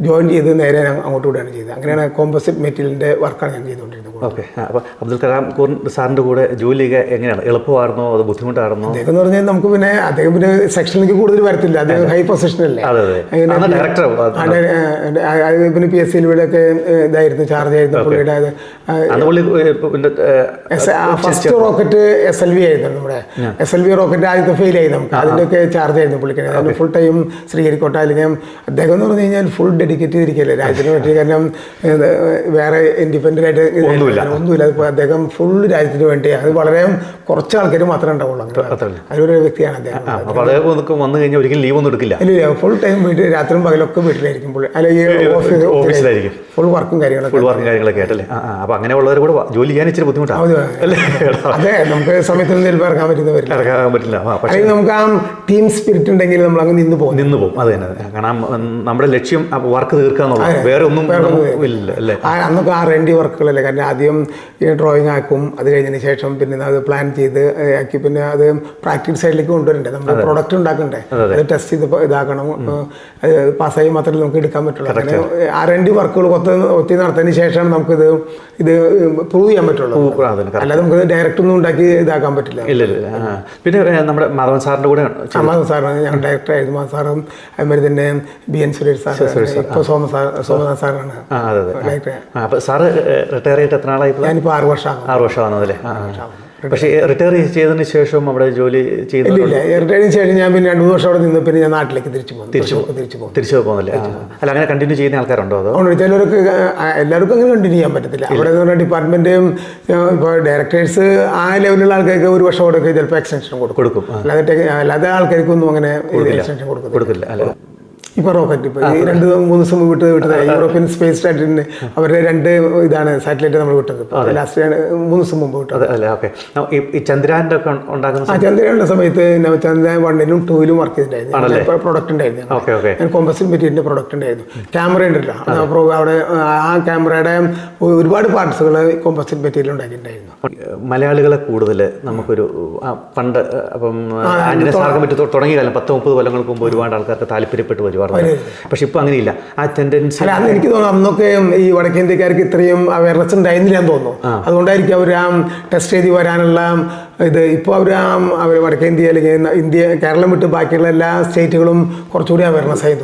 ജോയിൻ ചെയ്ത് നേരെ അങ്ങോട്ട് വിടുകയാണ് ചെയ്തത്. അങ്ങനെയാണ് കോമ്പോസിറ്റ് മെറ്റീരിയലിന്റെ വർക്കാണ് ഞാൻ ചെയ്തുകൊണ്ടിരുന്നത്. ഓക്കെ. അപ്പോൾ അബ്ദുൽ കലാം കൂർ സാറിന്റെ കൂടെ ജോലി ഒക്കെ എങ്ങനെയാണ്? എളുപ്പമായിരുന്നോ? അത് ബുദ്ധിമുട്ടായിരുന്നോ? അദ്ദേഹം എന്ന് പറഞ്ഞാൽ നമുക്ക് പിന്നെ അദ്ദേഹം പിന്നെ സെക്ഷനിലേക്ക് കൂടുതൽ വരത്തില്ല. അദ്ദേഹം ഹൈ പൊസിഷനല്ലേ ഡയറക്ടർ പിന്നെ പി എസ് സി ഒക്കെ ഇതായിരുന്നു ചാർജ് ആയിരുന്നു പുള്ളിയുടെ first rocket S L V ആയിരുന്നു നമ്മുടെ എസ് എൽ വി റോക്കറ്റ് ആദ്യത്തെ ഫെയിൽ ആയി നമുക്ക്. അതിന്റെയൊക്കെ ചാർജ് ആയിരുന്നു പുള്ളിക്കാണ് അതിന് ഫുൾ ടൈം ശ്രീഹരിക്കോട്ട അല്ലെങ്കിൽ അദ്ദേഹം എന്ന് പറഞ്ഞു കഴിഞ്ഞാൽ ഫുൾ ഡെഡിക്കേറ്റ് ചെയ്തിരിക്കുകയല്ലേ രാജ്യത്തിന് വേണ്ടി കാരണം വേറെ ഇൻഡിപെൻഡന്റ് ആയിട്ട് ഒന്നുമില്ല. ഒന്നുമില്ല. അതിപ്പോൾ അദ്ദേഹം ഫുൾ രാജ്യത്തിന് വേണ്ടി അത് വളരെ കുറച്ച് ആൾക്കാർ മാത്രമേ ഉണ്ടാവുള്ളൂ. അതിലൊരു വ്യക്തിയാണ് അദ്ദേഹം. അപ്പോൾ അദ്ദേഹം വന്നു കഴിഞ്ഞാൽ ഒരിക്കലും ലീവ് ഒന്നും എടുക്കില്ല. ഇല്ല ഫുൾ ടൈം വീട്ടിൽ രാത്രിയും പകലൊക്കെ വീട്ടിലായിരിക്കും അല്ലെങ്കിൽ ഓഫീസ് ഓഫീസിലായിരിക്കും. ഫുൾ വർക്കും കാര്യങ്ങളൊക്കെ ഫുൾ വർക്കും കാര്യങ്ങളൊക്കെ ആയിട്ടല്ലേ ആ അപ്പോൾ അങ്ങനെയുള്ളവർ കൂടെ ജോലി ചെയ്യാൻ ഇച്ചിരി ബുദ്ധിമുട്ടാണ് അതെ. നമുക്ക് സമയത്തിന് ചിലപ്പോൾ ഇറങ്ങാൻ പറ്റുന്ന വരില്ല. ഇറക്കാൻ പറ്റില്ല. പക്ഷേ അല്ലെങ്കിൽ നമുക്ക് ആ ടീം സ്പിരിറ്റ് ഉണ്ടെങ്കിൽ നമ്മൾ അങ്ങ് നിന്ന് പോകും. നിന്ന് പോകും. അത് തന്നെ കാരണം നമ്മുടെ ലക്ഷ്യം വർക്ക് തീർക്കുക എന്നുള്ളത്. വേറെ ഒന്നും ഇല്ല. അല്ലേ? അന്നൊക്കെ ആ റെൻഡി വർക്കുകളല്ലേ കാരണം ആദ്യം ഈ ഡ്രോയിങ് ആക്കും അത് കഴിഞ്ഞതിന് ശേഷം പിന്നെ അത് പ്ലാൻ ചെയ്ത് ആക്കി. പിന്നെ അത് പ്രാക്ടീസ് സൈഡിലേക്ക് കൊണ്ടുവരണ്ടേ? നമ്മൾ പ്രൊഡക്റ്റ് ഉണ്ടാക്കണ്ടേ? അത് ടെസ്റ്റ് ചെയ്ത് ഇതാക്കണം. അത് പാസ്സായി മാത്രമേ നമുക്ക് എടുക്കാൻ പറ്റുള്ളൂ. അങ്ങനെ ആ റെൻഡി വർക്കുകൾ കൊത്തി ഒത്തി നടത്തിയതിന് ശേഷമാണ് നമുക്കിത് ഇത് പ്രൂവ് ചെയ്യാൻ പറ്റുള്ളൂ. അല്ലാതെ നമുക്ക് ഡയറക്റ്റ് ഒന്നും ഉണ്ടാക്കി ഇതാക്കാൻ പറ്റില്ല. ഇല്ല. പിന്നെ നമ്മുടെ മാധവൻ സാറിന്റെ കൂടെ മാധവൻ സാറാണ് ഞാൻ ഡയറക്ടർ ആയിരുന്നു. മാധവൻ സാറും അതുമാതിരി തന്നെ ബി എൻ സുരേഷ് സാർ ഇപ്പോൾ സോമ സാർ സോമനാഥ് സാറാണ്. ഡയറക്ടർ സാറ് റിട്ടയർ ചെയ്തിട്ട് എത്ര നാളായി ഞാനിപ്പോൾ ആറ് വർഷമാണ് ആറ് വർഷമാണെന്നല്ലേ ആ ആ. പക്ഷേ റിട്ടയർ ചെയ്തതിന് ശേഷം അവിടെ ജോലി ചെയ്തില്ല റിട്ടയർ റിട്ടയറിന് ശേഷം ഞാൻ പിന്നെ രണ്ട് മൂന്ന് വർഷം അവിടെ നിന്ന് പിന്നെ ഞാൻ നാട്ടിലേക്ക് തിരിച്ചു പോകും തിരിച്ചു തിരിച്ചു പോകും തിരിച്ചു പോകുന്നില്ലേ. അല്ല അങ്ങനെ കണ്ടിന്യൂ ചെയ്യുന്ന ആൾക്കാരുണ്ടോ അതോ? ചിലർക്ക് എല്ലാവർക്കും അങ്ങനെ കണ്ടിന്യൂ ചെയ്യാൻ പറ്റത്തില്ല. അവിടെ എന്ന് പറഞ്ഞാൽ ഡിപ്പാർട്ട്മെന്റും ഇപ്പോൾ ഡയറക്ടേഴ്സ് ആ ലെവലിലുള്ള ആൾക്കാർക്ക് ഒരു വർഷം കൂടെ ചിലപ്പോൾ എക്സ്റ്റൻഷൻ കൊടുക്കും. കൊടുക്കും. അല്ലാതെ അല്ലാതെ ആൾക്കാർക്കൊന്നും അങ്ങനെ എക്സ്റ്റൻഷൻ കൊടുക്കും കൊടുക്കില്ല അല്ല? ഇപ്പൊ റോക്കറ്റ് ഇപ്പൊ ഈ രണ്ട് മൂന്ന് ദിവസം വിട്ട് വിട്ടത് യൂറോപ്യൻ സ്പേസ് സ്റ്റാറ്റിന് അവരുടെ രണ്ട് ഇതാണ് സാറ്റലൈറ്റ് നമ്മൾ വിട്ടത്. ലാസ്റ്റ് മൂന്ന് ദിവസം മുമ്പ് വിട്ടത്. ഈ ചന്ദ്രാന്റെ ഒക്കെ ഉണ്ടാക്കുന്ന സമയത്ത് ചന്ദ്രൻ ചന്ദ്രയാൻ വണ്ണിലും ടൂവിലും വർക്ക് ചെയ്തിട്ടുണ്ടായിരുന്നു. പ്രൊഡക്റ്റ് ഉണ്ടായിരുന്നു. ഞാൻ കോമ്പസിറ്റ് മെറ്റീരിയലിന്റെ പ്രൊഡക്റ്റ് ഉണ്ടായിരുന്നു. ക്യാമറ ഉണ്ടല്ലോ. അപ്പോൾ അവിടെ ആ ക്യാമറയുടെ ഒരുപാട് പാർട്സുകൾ കോമ്പസിൽ മെറ്റീരിയൽ ഉണ്ടാക്കിയിട്ടുണ്ടായിരുന്നു. മലയാളികളെ കൂടുതൽ നമുക്കൊരു പണ്ട് അപ്പം തുടങ്ങിയ കാലം പത്ത് മുപ്പത് കൊല്ലങ്ങൾക്ക് മുമ്പ് ഒരുപാട് ആൾക്കാർക്ക് താല്പര്യപ്പെട്ട് ഒരുപാട് പക്ഷെ ഇപ്പൊ അങ്ങനെയില്ല. ആ ടെൻഡൻസി അല്ല എനിക്ക് തോന്നുന്നു അന്നൊക്കെ ഈ വടക്കേന്ത്യക്കാർക്ക് ഇത്രയും അവയർനെസ് ഉണ്ടായിരുന്നില്ല എന്ന് തോന്നുന്നു. അതുകൊണ്ടായിരിക്കും അവർ ആ ടെസ്റ്റ് ചെയ്ത് വരാനുള്ള ഇത് ഇപ്പോൾ അവർ ആ അവർ വടക്കേന്ത്യ അല്ലെങ്കിൽ ഇന്ത്യ കേരളം വിട്ട് ബാക്കിയുള്ള എല്ലാ സ്റ്റേറ്റുകളും കുറച്ചുകൂടി അവയർനെസ് ആയി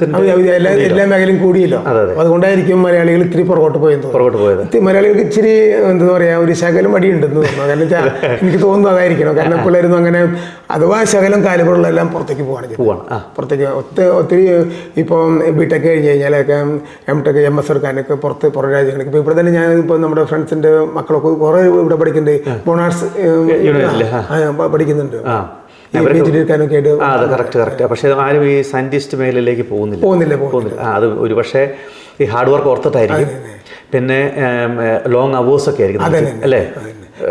പിന്നെ അവർ എല്ലാ എല്ലാ മേഖലയും കൂടിയല്ലോ. അതെ, അതെ. അതുകൊണ്ടായിരിക്കും മലയാളികൾ ഇത്തിരി പുറകോട്ട് തോന്നുന്നു. പുറകോട്ട് പോയത്. മലയാളികൾക്ക് ഇച്ചിരി എന്താ പറയാ ഒരു ശകലം മടിയുണ്ടെന്ന് തോന്നുന്നു. കാരണം വെച്ചാൽ എനിക്ക് തോന്നുന്നു അതായിരിക്കണം. കാരണം പിള്ളേരൊന്നും അങ്ങനെ അഥവാ ശകലം കാലുകളുള്ളെല്ലാം പുറത്തേക്ക് പോവാണ് പോവാണ്. പുറത്തേക്ക് ഒത്തിരി ഒത്തിരി ഇപ്പം ബി ടെക് കഴിഞ്ഞ് കഴിഞ്ഞാലൊക്കെ എം ടെക് എം എസ് എടുക്കാനൊക്കെ പുറത്ത് പുറം രാജ്യങ്ങളൊക്കെ. ഇപ്പോൾ ഇവിടെ തന്നെ ഞാൻ ഇപ്പോൾ നമ്മുടെ ഫ്രണ്ട്സിന്റെ മക്കളൊക്കെ കുറേ ഇവിടെ പഠിക്കുന്നുണ്ട്. ആ. പഠിക്കുന്നുണ്ട്. എടുക്കാനൊക്കെ ആയിട്ട് അത് കറക്റ്റ് കറക്റ്റ് പക്ഷെ ആരും ഈ സയന്റിസ്റ്റ് മേഖലയിലേക്ക് പോകുന്നില്ല. പോകുന്നില്ല പോകുന്നില്ല. അത് ഒരു പക്ഷേ ഈ ഹാർഡ് വർക്ക് ഓർത്തിട്ടായിരിക്കും. പിന്നെ ലോങ് അവേഴ്സ് ഒക്കെ ആയിരിക്കും. അല്ലേ?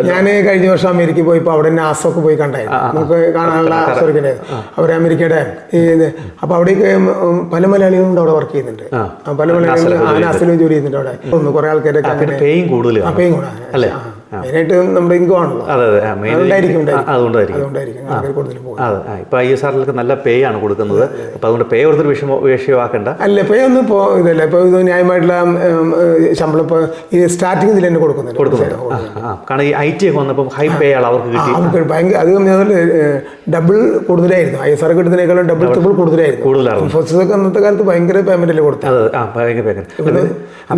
ഞാൻ കഴിഞ്ഞ വർഷം അമേരിക്കയിൽ പോയപ്പോൾ അവിടെ നാസൊക്കെ പോയി കണ്ടായിരുന്നു. നമുക്ക് കാണാനുള്ള അവസരമൊക്കെ അവർ അമേരിക്കയുടെ അപ്പോൾ അവിടേക്ക് പല മലയാളികളുണ്ട് അവിടെ വർക്ക് ചെയ്യുന്നുണ്ട്. പല മലയാളികളും നാസിലും ജോലി ചെയ്യുന്നുണ്ട് അവിടെ. ഒന്ന് കുറേ ആൾക്കാരൊക്കെ പേയും കൂടുതൽ കൂടെ അല്ലേ? മെയിനായിട്ട് നമ്മുടെ ഇൻകം ആണല്ലോ. അതെ അതുകൊണ്ടായിരിക്കും അതുകൊണ്ടായിരിക്കും. ഇപ്പൊ ഐ എസ് ആറിലൊക്കെ നല്ല പേ ആണ് കൊടുക്കുന്നത്. അപ്പൊ അതുകൊണ്ട് പേ കൊടുത്തൊരു വിഷമ വിഷയമാക്കണ്ട. അല്ല പേ ഒന്നും ഇപ്പോൾ ഇതല്ല. ഇപ്പോൾ ഇത് ന്യായമായിട്ടുള്ള ശമ്പളം ഇപ്പോൾ ഈ സ്റ്റാർട്ടിങ് ഇതിൽ തന്നെ കൊടുക്കുന്നുണ്ട്. കാരണം ഈ ഐ ടി ഒക്കെ വന്നപ്പോൾ ഹൈ പേ ആണ് അവർക്ക് കിട്ടി. അവർക്ക് ഭയങ്കര അത് ഡബിൾ കൂടുതലായിരുന്നു. ഐ എസ് ആർ കിട്ടുന്നതിനേക്കാളും ഡബിൾ ഡബിൾ കൂടുതലായിരുന്നു. കൂടുതലായിരുന്നു ഫോഴ്സസ് ഒക്കെ അന്നത്തെ കാലത്ത് ഭയങ്കര പേയ്മെന്റ് അല്ലേ കൊടുത്തത്?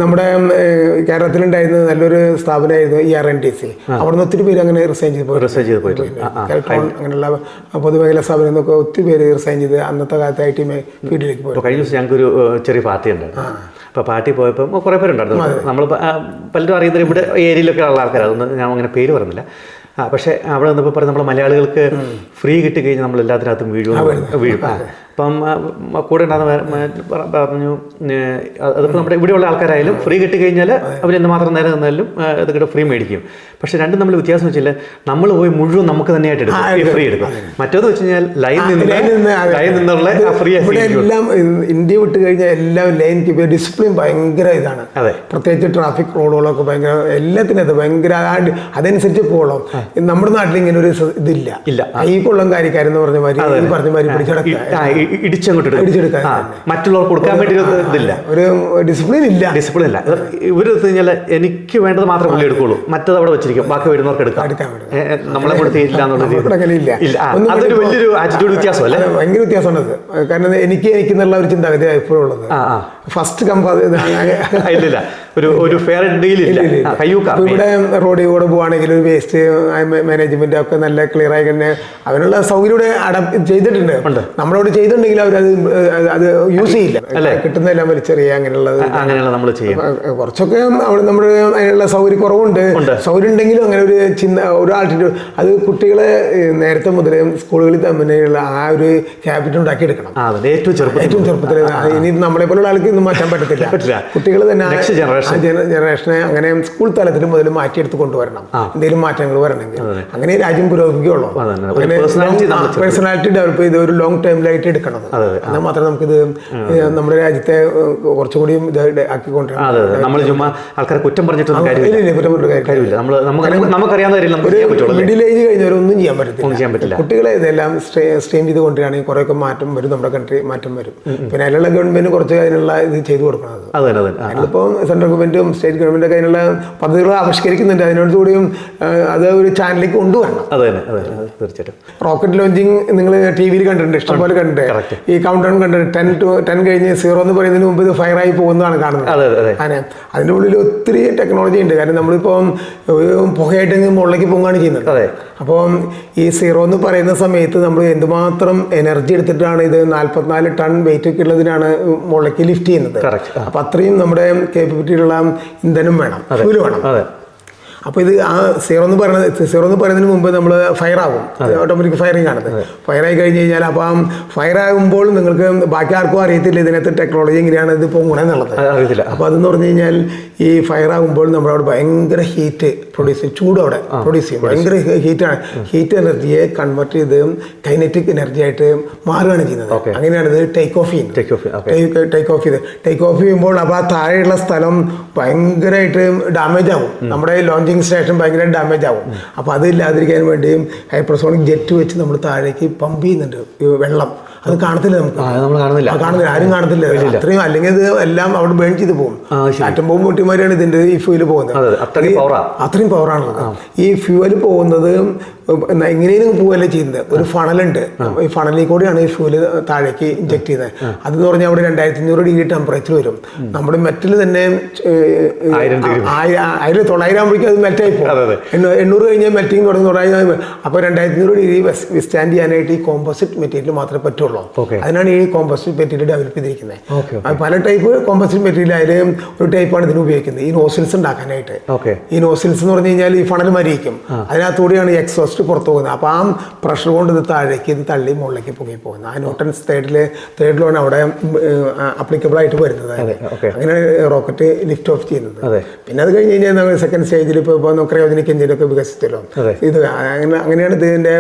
നമ്മുടെ കേരളത്തിലുണ്ടായിരുന്ന നല്ലൊരു സ്ഥാപനമായിരുന്നു ഇ ആർ എൻ ടി അവിടുന്ന് അവിടെ നിന്ന് ഒത്തിരി പേര് അങ്ങനെ റിസൈൻ ചെയ്ത് റിസർച്ച് ചെയ്ത് പോയിട്ടുണ്ട്. അങ്ങനെയുള്ള പൊതുമേഖലാ സ്ഥാപനം എന്നൊക്കെ ഒത്തിരി പേര് റിസൈൻ ചെയ്ത് അന്നത്തെ കാലത്ത് ഐ ടി ഫീൽഡിലേക്ക് പോയി കഴിഞ്ഞ ദിവസം ഞങ്ങൾക്ക് ഒരു ചെറിയ പാർട്ടി ഉണ്ട് അപ്പോൾ പാർട്ടി പോയപ്പോൾ കുറേ പേരുണ്ടായിരുന്നു. നമ്മൾ പലരും അറിയുന്നത് ഇവിടെ ഏരിയയിലൊക്കെ ഉള്ള ആൾക്കാരാണ് അതൊന്നും ഞാൻ അങ്ങനെ പേര് പറഞ്ഞില്ല. ആ പക്ഷേ അവിടെ നിന്നപ്പോൾ പറഞ്ഞ നമ്മൾ മലയാളികൾക്ക് ഫ്രീ കിട്ടി കഴിഞ്ഞാൽ നമ്മൾ എല്ലാത്തിനകത്തും വീഴും. വീഴും. അപ്പം കൂടെ ഉണ്ടാകുന്ന പറഞ്ഞു അതിപ്പോൾ നമ്മുടെ ഇവിടെയുള്ള ആൾക്കാരായാലും ഫ്രീ കിട്ടി കഴിഞ്ഞാൽ അവർ എന്ത് മാത്രം നേരെ നിന്നാലും ഇത് കിട്ടും ഫ്രീ മേടിക്കും. പക്ഷെ രണ്ടും നമ്മൾ വ്യത്യാസം വെച്ചില്ല നമ്മൾ പോയി മുഴുവൻ നമുക്ക് തന്നെയായിട്ട് എടുക്കും ഫ്രീ എടുക്കും. മറ്റേത് വെച്ച് കഴിഞ്ഞാൽ ലൈൻ നിന്ന് ലൈൻ നിന്ന് അതെ. ലൈൻ നിന്നുള്ള ഫ്രീ എല്ലാം ഇന്ത്യ വിട്ട് കഴിഞ്ഞാൽ എല്ലാം ലൈൻ കീപ്പ് ഡിസിപ്ലിൻ ഭയങ്കര ഇതാണ്. അതെ. പ്രത്യേകിച്ച് ട്രാഫിക് റോഡുകളൊക്കെ ഭയങ്കര എല്ലാത്തിനും അത് ഭയങ്കര അതനുസരിച്ച് പോകണം. നമ്മുടെ നാട്ടിൽ ഇങ്ങനെ ഒരു ഇതില്ല. ഇല്ല. ഈ കൊള്ളം കാര്യക്കാരെന്ന് പറഞ്ഞ മാതിരി പറഞ്ഞ മാതിരി പിടിച്ചടക്കുക. ഇടിച്ചങ്ങോട്ട് എടുക്കും. ആ, മറ്റുള്ളവർക്ക് കൊടുക്കാൻ വേണ്ടി ഒരു ഇതില്ല. ഒരു ഡിസിപ്ലിൻ ഇല്ല. ഡിസിപ്ലിൻ ഇല്ല. ഇവർ കഴിഞ്ഞാൽ എനിക്ക് വേണ്ടത് മാത്രമേ പുള്ളി എടുക്കുള്ളൂ. മറ്റത് അവിടെ വെച്ചിരിക്കും. ബാക്കി വരുന്നവർക്ക് എടുക്കാം. നമ്മളെ കൊടുത്ത് എന്നുള്ള ഇല്ല. ഇല്ല. അതൊരു വലിയൊരു ആറ്റിറ്റ്യൂഡ് വ്യത്യാസം അല്ലേ ഭയങ്കര വ്യത്യാസമുണ്ട് അത്. കാരണം എനിക്ക് എനിക്ക് എന്നുള്ള ഒരു ചിന്താഗതി എപ്പോഴും ഉള്ളത്. ഫസ്റ്റ് കമ്പ ആ, ഇല്ലില്ല. ഒരു ഒരു ഫെയർ ഡീൽ ഇല്ല. ഇവിടെ റോഡിൽ കൂടെ പോവാണെങ്കിൽ ഒരു വേസ്റ്റ് മാനേജ്മെന്റ് ഒക്കെ നല്ല ക്ലിയർ ആയി തന്നെ അതിനുള്ള സൗകര്യം ഇവിടെ ചെയ്തിട്ടുണ്ട്. നമ്മളോട് നമ്മളോട് ചെയ്തിട്ടുണ്ടെങ്കിൽ അവർ അത് അത് യൂസ് ചെയ്യില്ല. അല്ലേ. കിട്ടുന്നതെല്ലാം വലിച്ചെറിയുക അങ്ങനെയുള്ളത്. അങ്ങനെയുള്ള നമ്മൾ ചെയ്യും. കുറച്ചൊക്കെ അവിടെ നമ്മുടെ അതിനുള്ള സൗകര്യം കുറവുണ്ട്. സൗകര്യം ഉണ്ടെങ്കിലും അങ്ങനെ ഒരു ചിന്ത ഒരു ആൾട്ടിറ്റ്യൂഡ് അത് കുട്ടികളെ നേരത്തെ മുതൽ സ്കൂളുകളിൽ തമ്മിലുള്ള ആ ഒരു ക്യാപിറ്റൽ ഉണ്ടാക്കിയെടുക്കണം. ഏറ്റവും ചെറുപ്പത്തിൽ. ഏറ്റവും ചെറുപ്പത്തിൽ. ഇനി നമ്മളെ പോലുള്ള ആൾക്ക് ഇന്നും മാറ്റാൻ പറ്റത്തില്ല. കുട്ടികൾ തന്നെ. ജനറേഷനെ അങ്ങനെ സ്കൂൾ തലത്തിൽ മുതൽ മാറ്റിയെടുത്ത് കൊണ്ടുവരണം. എന്തെങ്കിലും മാറ്റങ്ങൾ വരണമെങ്കിൽ. അങ്ങനെ രാജ്യം നമ്മൾ ചെറുപ്പം- പേഴ്സണാലിറ്റി ഡെവലപ്പ് ചെയ്ത് ഒരു ലോങ് ടൈമിലായിട്ട് എടുക്കണം. എന്നാൽ മാത്രമേ നമുക്കിത് നമ്മുടെ രാജ്യത്തെ കുറച്ചുകൂടിയും കുറച്ചുകൂടി അതെ നമ്മൾ ചുമ്മാ ആൾക്കാരെ കുറ്റം പറഞ്ഞിട്ടൊന്നും കാര്യമില്ല. കുറ്റം കാര്യമില്ല. നമ്മൾ നമുക്ക് നമുക്കറിയാവുന്ന കാര്യം മിഡിൽ ഏജ് കഴിഞ്ഞവരൊന്നും ചെയ്യാൻ പറ്റത്തില്ല. ഒന്നും ചെയ്യാൻ പറ്റില്ല. കുട്ടികളെ ഇതെല്ലാം സ്ട്രീം ചെയ്ത് കൊണ്ടുവരികയാണെങ്കിൽ കുറേയൊക്കെ മാറ്റം വരും നമ്മുടെ കൺട്രി മാറ്റം വരും. പിന്നെ അതിനുള്ള ഗവൺമെന്റ് കുറച്ച് അതിനുള്ള ഇത് ചെയ്തു കൊടുക്കണം അതിലിപ്പോൾ സെൻട്രൽ ഗവൺമെന്റും സ്റ്റേറ്റ് ഗവൺമെന്റൊക്കെ അതിനുള്ള പദ്ധതികൾ ആവിഷ്കരിക്കുന്നുണ്ട്. അതിനോടുകൂടിയും അത് ഒരു ചാനലിലേക്ക് കൊണ്ടുവരണം. തീർച്ചയായിട്ടും. റോക്കറ്റ് ലോഞ്ചിങ് നിങ്ങൾ ടി വിയിൽ കണ്ടിട്ടുണ്ട് ഇഷ്ടംപോലെ കണ്ടിട്ടുണ്ട്. ഈ കൗണ്ട് ഡൗൺ കണ്ടിട്ടുണ്ട് ടെൻ ടു ടെൻ കഴിഞ്ഞ് സീറോ എന്ന് പറയുന്നതിന് മുമ്പ് ഇത് ഫയർ ആയി പോകുന്നതാണ് കാണുന്നത്. അതെ അതിന്റെ അതെ. അങ്ങനെ അതിന്റെ ഉള്ളിൽ ഒത്തിരി ടെക്നോളജി ഉണ്ട്. കാരണം നമ്മളിപ്പം ഒരു പുകയായിട്ട് മുകളിലേക്ക് പോകുകയാണ് ചെയ്യുന്നത്. അതെ. അപ്പം ഈ സീറോ എന്ന് പറയുന്ന സമയത്ത് നമ്മൾ എന്തുമാത്രം എനർജി എടുത്തിട്ടാണ് ഇത് നാൽപ്പത്തിനാല് ടൺ വെയിറ്റ് ഒക്കെ ഉള്ളതിനാണ് മുകളിലേക്ക് ലിഫ്റ്റ് ചെയ്യുന്നത്. അപ്പൊ അത്രയും നമ്മുടെ കേപ്പബിലിറ്റിയിലുള്ള ഇന്ധനം വേണം ഫ്യൂൽ വേണം. അപ്പോൾ ഇത് ആ സീറോ എന്ന് പറയുന്നത് സീറോ എന്ന് പറയുന്നതിന് മുമ്പ് നമ്മൾ ഫയർ ആകും ഓട്ടോമാറ്റിക് ഫയറിംഗ് ആണത് ഫയർ ആയി കഴിഞ്ഞ് കഴിഞ്ഞാൽ അപ്പം ഫയർ ആകുമ്പോൾ നിങ്ങൾക്ക് ബാക്കി ആർക്കും അറിയത്തില്ല ഇതിനകത്ത് ടെക്നോളജി എങ്ങനെയാണ് ഇത് പൊങ്ങണം എന്നുള്ളത് അത് അറിയത്തില്ല. അപ്പോൾ അതെന്ന് പറഞ്ഞു കഴിഞ്ഞാൽ ഈ ഫയർ ആകുമ്പോൾ നമ്മുടെ അവിടെ ഭയങ്കര ഹീറ്റ് പ്രൊഡ്യൂസ് ചെയ്യും. ചൂട് അവിടെ പ്രൊഡ്യൂസ് ചെയ്യും. ഭയങ്കര ഹീറ്റാണ് ഹീറ്റ് എനർജിയെ കൺവെർട്ട് ചെയ്ത് കൈനറ്റിക് എനർജി ആയിട്ട് മാറുകയാണ് ചെയ്യുന്നത്. അങ്ങനെയാണ് ഇത് ടേക്ക് ഓഫ് ചെയ്യുന്നത്. ടേക്ക് ഓഫ് ചെയ്ത്. ടേക്ക് ഓഫ് ചെയ്യുമ്പോൾ അപ്പോൾ ആ താഴെയുള്ള സ്ഥലം ഭയങ്കരമായിട്ട് ഡാമേജ് ആകും നമ്മുടെ ലോഞ്ചിങ് സ്റ്റേഷൻ ഭയങ്കര ഡാമേജ് ആവും. അപ്പോൾ അത് ഇല്ലാതിരിക്കാൻ വേണ്ടിയും ഹൈപ്രസോണിക് ജെറ്റ് വെച്ച് നമ്മൾ താഴേക്ക് പമ്പ് ചെയ്യുന്നുണ്ട്. വെള്ളം. അത് കാണത്തില്ല നമുക്ക്. നമ്മൾ കാണുന്നില്ല. കാണുന്നില്ല. ആരും കാണത്തില്ല അത്രയും അല്ലെങ്കിൽ ഇത് എല്ലാം അവിടെ ബേൺ ചെയ്ത് പോകും. ആറ്റം ബോംബ് പൊട്ടിമാരിയാണ് ഇതിന്റെ ഈ ഫ്യൂൽ പോകുന്നത്. അത്രയും പവറാണ് ഈ ഫ്യൂവൽ പോകുന്നത് എങ്ങനെയും പോവല്ലേ ചെയ്യുന്നത്? ഒരു ഫണലുണ്ട്. ഈ ഫണലിൽ കൂടിയാണ് ഈ ഫ്യൂൽ താഴേക്ക് ഇഞ്ചെക്ട് ചെയ്യുന്നത്. എന്ന് പറഞ്ഞാൽ അവിടെ രണ്ടായിരത്തി അഞ്ഞൂറ് ഡിഗ്രി ടെമ്പറേച്ചർ വരും. നമ്മുടെ മെറ്റൽ തന്നെ ആയിരത്തി തൊള്ളായിരം ആകുമ്പോഴേക്കും അത് അതെ. പോകും എണ്ണൂ- എണ്ണൂറ് കഴിഞ്ഞാൽ മെൽറ്റിംഗ് തുടങ്ങി തുടങ്ങി അപ്പോൾ രണ്ടായിരത്തി അഞ്ഞൂറ് ഡിഗ്രി വിസ്റ്റാൻഡ് ചെയ്യാനായിട്ട് ഈ കോമ്പോസിറ്റ് മെറ്റീരിയൽ മാത്രമേ പറ്റുള്ളൂ. അതിനാണ് ഈ കോമ്പോസിറ്റ് മെറ്റീരിയൽ ഡെവലപ്പ് ചെയ്തിരിക്കുന്നത് പല ടൈപ്പ് കോമ്പോസിറ്റ് മെറ്റീരിയൽ ആയാലും ഒരു ടൈപ്പാണ് ഇതിന് ഉപയോഗിക്കുന്നത്. ഈ നോസിൽസ് ഉണ്ടാക്കാനായിട്ട്. ഈ നോസിൽസ് എന്ന് പറഞ്ഞു കഴിഞ്ഞാൽ ഈ ഫണൽ മരിക്കും അതിനകത്തൂടെയാണ് എക്സോസ്റ്റ് പുറത്ത് പോകുന്നത്. അപ്പോൾ ആ പ്രഷർ കൊണ്ട് ഇത് താഴേക്ക് ഇത് തള്ളി മുകളിലേക്ക് പൊങ്ങി പോകുന്നത്. ആ ന്യൂട്ടൺസ് തേർഡിൽ ലോൺ അവിടെ അപ്ലിക്കബിൾ ആയിട്ട് വരുന്നത്. അങ്ങനെ. റോക്കറ്റ് ലിഫ്റ്റ് ഓഫ് ചെയ്യുന്നത്. പിന്നെ അത് കഴിഞ്ഞ് കഴിഞ്ഞാൽ നമ്മൾ സെക്കൻഡ് സ്റ്റേജിൽ ഇപ്പോൾ ഇപ്പോൾ ക്രയോജനിക് എഞ്ചിനൊക്കെ വികസിച്ചല്ലോ. ഇത് അങ്ങനെ അങ്ങനെയാണ് ഇതിന്റെ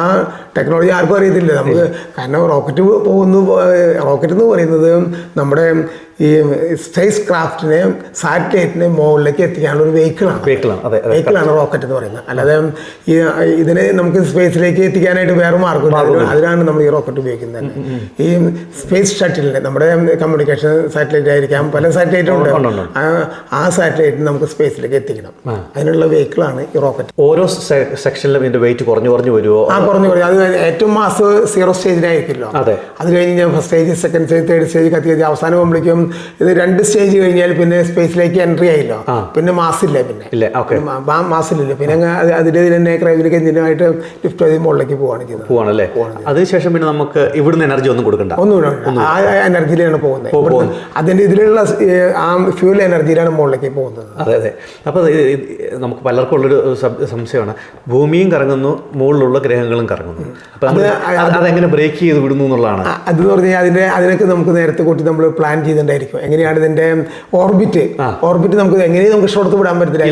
ആ ടെക്നോളജി ആർക്കും അറിയത്തില്ല. നമുക്ക് കാരണം റോക്കറ്റ് പോകുന്നു റോക്കറ്റ് എന്ന് പറയുന്നത് നമ്മുടെ ഈ സ്പേസ് ക്രാഫ്റ്റിനെയും സാറ്റലൈറ്റിനെയും മുകളിലേക്ക് എത്തിക്കാനുള്ള ഒരു വെഹിക്കിളാണ് വെഹിക്കിളാണ് അതെ വെഹിക്കിളാണ് റോക്കറ്റ് എന്ന് പറയുന്നത്. അല്ലാതെ ഈ ഇതിനെ നമുക്ക് സ്പേസിലേക്ക് എത്തിക്കാനായിട്ട് വേറെ മാർഗം അതിനാണ് നമ്മൾ ഈ റോക്കറ്റ് ഉപയോഗിക്കുന്നത് ഈ സ്പേസ് ഷട്ടിലിനെ നമ്മുടെ കമ്മ്യൂണിക്കേഷൻ സാറ്റലൈറ്റ് ആയിരിക്കാം. പല സാറ്റലൈറ്റും ഉണ്ട്. ആ- സാറ്റലൈറ്റിന് നമുക്ക് സ്പേസിലേക്ക് എത്തിക്കണം. അതിനുള്ള വെഹിക്കിളാണ് ഈ റോക്കറ്റ് ഓരോ സെക്ഷനിലും ഇതിന്റെ വെയിറ്റ് കുറഞ്ഞു കുറഞ്ഞു വരുമോ ആ കുറഞ്ഞു കുറഞ്ഞു അത് ഏറ്റവും മാസ് സീറോ സ്റ്റേജിലായിരിക്കുമല്ലോ അതെ. കഴിഞ്ഞ് first stage second stage third stage കത്തി കത്തി അവസാനം ആകുമ്പോഴേക്കും ഇത് രണ്ട് സ്റ്റേജ് കഴിഞ്ഞാൽ പിന്നെ സ്പേസിലേക്ക് എൻട്രി ആയില്ലോ. പിന്നെ മാസില്ല പിന്നെ? ഇല്ല ഓക്കെ മാ- മാ- മാസിലില്ല പിന്നെ അതിന്റെ അത് അതിന്റെ തന്നെ ക്രൈവിലേക്ക് എഞ്ചിനുമായിട്ട് ലിഫ്റ്റ് ചെയ്ത് മുകളിലേക്ക് പോവാണ് ചെയ്യുന്നത്. പോവാണല്ലേ? അതിനുശേഷം പിന്നെ നമുക്ക് ഇവിടുന്ന് എനർജി ഒന്നും കൊടുക്കണ്ട. ഒന്നും ആ എനർജിയിലാണ് പോകുന്നത്. അതിന്റെ ഇതിലുള്ള ആ ഫ്യൂൽ എനർജിയിലാണ് മുകളിലേക്ക് പോകുന്നത്. അതെ അതെ. അപ്പോൾ നമുക്ക് പലർക്കും ഉള്ളൊരു സംശയമാണ്. ഭൂമിയും കറങ്ങുന്നു മുകളിലുള്ള ഗ്രഹങ്ങളും കറങ്ങുന്നു. അപ്പം അതെങ്ങനെ ബ്രേക്ക് ചെയ്ത് വിടുന്നു എന്നുള്ളതാണ്. അതെന്ന് പറഞ്ഞാൽ അതിന്റെ അതിനൊക്കെ നമുക്ക് നേരത്തെ കൂട്ടി നമ്മൾ പ്ലാൻ ചെയ്തിട്ടുണ്ടായിരിക്കും എങ്ങനെയാണ് ഇതിന്റെ ഓർബിറ്റ്? ഓർബിറ്റ് നമുക്ക് എങ്ങനെയും നമുക്ക് ഇഷ്ടപ്പെടുത്ത് വിടാൻ പറ്റത്തില്ല.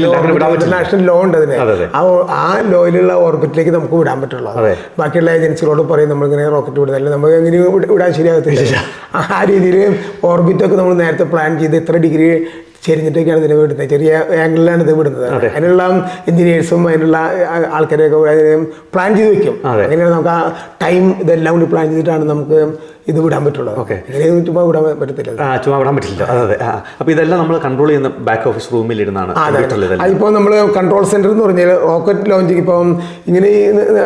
ഇന്റർനാഷണൽ ലോ ഉണ്ട് അതിന്. അതെ, അതെ. ആ ആ ലോയിലുള്ള ഓർബിറ്റിലേക്ക് നമുക്ക് വിടാൻ പറ്റുള്ളൂ. ബാക്കിയുള്ള ഏജൻസികളോട് പറയും നമ്മൾ ഇങ്ങനെ റോക്കറ്റ് വിടുന്നില്ല നമുക്ക് എങ്ങനെ വിടാൻ ശരിയാകത്തില്ല. ആ രീതിയിൽ ഓർബിറ്റൊക്കെ നമ്മൾ നേരത്തെ പ്ലാൻ ചെയ്ത് ഇത്ര ഡിഗ്രി ചെരിഞ്ഞിട്ടൊക്കെയാണ് ഇതിനെ വിടുന്നത്. ചെറിയ ആംഗിളിലാണ് ഇത് വിടുന്നത്. അതിനുള്ള എഞ്ചിനീയേഴ്സും അതിനുള്ള ആൾക്കാരെയൊക്കെ ആൾക്കാരെയൊക്കെ പ്ലാൻ ചെയ്ത് വെക്കും. അങ്ങനെയാണ് നമുക്ക് ആ ടൈം ഇതെല്ലാം കൂടി പ്ലാൻ ചെയ്തിട്ടാണ് നമുക്ക് ഇത് വിടാൻ പറ്റുള്ളൂ ചുമ്മാ വിടാൻ പറ്റത്തില്ല. ആ ചുമ്മാ വിടാൻ പറ്റില്ല. അതെ അതെ. അപ്പോൾ ഇതെല്ലാം നമ്മൾ കൺട്രോൾ ചെയ്യുന്ന ബാക്ക് ഓഫീസ് റൂമിൽ ഇരുന്നാണ് അതിപ്പോൾ നമ്മൾ കൺട്രോൾ സെന്റർ എന്ന് പറഞ്ഞാൽ റോക്കറ്റ് ലോഞ്ച് ഇപ്പം ഇങ്ങനെ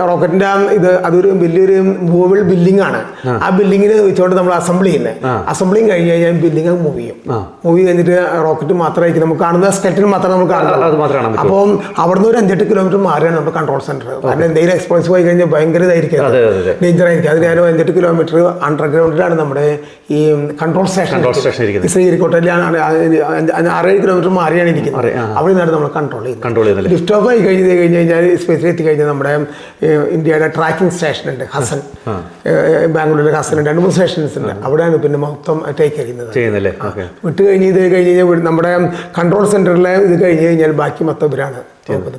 റോക്കറ്റിന്റെ ഇത് അതൊരു വലിയൊരു മൂവബിൾ ബിൽഡിംഗ് ആണ്. ആ. ബിൽഡിങ്ങിന് വെച്ചുകൊണ്ട് നമ്മൾ അസംബിൾ ചെയ്യുന്നത് അസംബ്ലിങ് കഴിഞ്ഞ് കഴിഞ്ഞാൽ ബിൽഡിംഗ് മൂവ് ചെയ്യും. മൂവ് കഴിഞ്ഞിട്ട് റോക്കറ്റ് മാത്രമായിരിക്കും. നമുക്ക് കാണുന്ന സ്കെറ്റിൽ മാത്രമേ നമുക്ക് അത് അപ്പം അവിടുന്ന് ഒരു അഞ്ചെട്ട് കിലോമീറ്റർ മാറിയാണ് നമ്മുടെ കൺട്രോൾ സെന്റർ കാരണം എന്തെങ്കിലും എക്സ്പ്ലോസ് പോയി കഴിഞ്ഞാൽ ഭയങ്കര ഇതായിരിക്കും അതെ. അതെ അതെ ഡേഞ്ചർ ആയിരിക്കും. അതിന് ഞാൻ അഞ്ചെട്ട് കിലോമീറ്റർ അണ്ടർഗ്രൗണ്ടിലാണ് നമ്മുടെ ഈ കൺട്രോൾ സ്റ്റേഷൻ ശ്രീഹരിക്കോട്ടയിലാണ് ആറേഴ് കിലോമീറ്റർ മാറിയാണ് ഇരിക്കുന്നത്. അവിടെ നിന്നാണ് നമ്മൾ കൺട്രോൾ ചെയ്യുന്നത്. ലിഫ്റ്റ് ഓഫ് ആയി കഴിഞ്ഞ് കഴിഞ്ഞ് കഴിഞ്ഞാൽ സ്പേസിൽ എത്തി കഴിഞ്ഞാൽ നമ്മുടെ ഇന്ത്യയുടെ ട്രാക്കിംഗ് സ്റ്റേഷൻ ഉണ്ട് ഹസൻ. ബാംഗ്ലൂരിലെ ഹസൻ രണ്ട് മൂന്ന് സ്റ്റേഷൻസ് ഉണ്ട്. അവിടെയാണ് പിന്നെ മൊത്തം ടേക്ക് ചെയ്യുന്നത്. വിട്ട് കഴിഞ്ഞ് ഇത് കഴിഞ്ഞ് കഴിഞ്ഞാൽ നമ്മുടെ കൺട്രോൾ സെന്ററിലെ ഇത് കഴിഞ്ഞ് കഴിഞ്ഞാൽ ബാക്കി മൊത്തം ഇവരാണ്.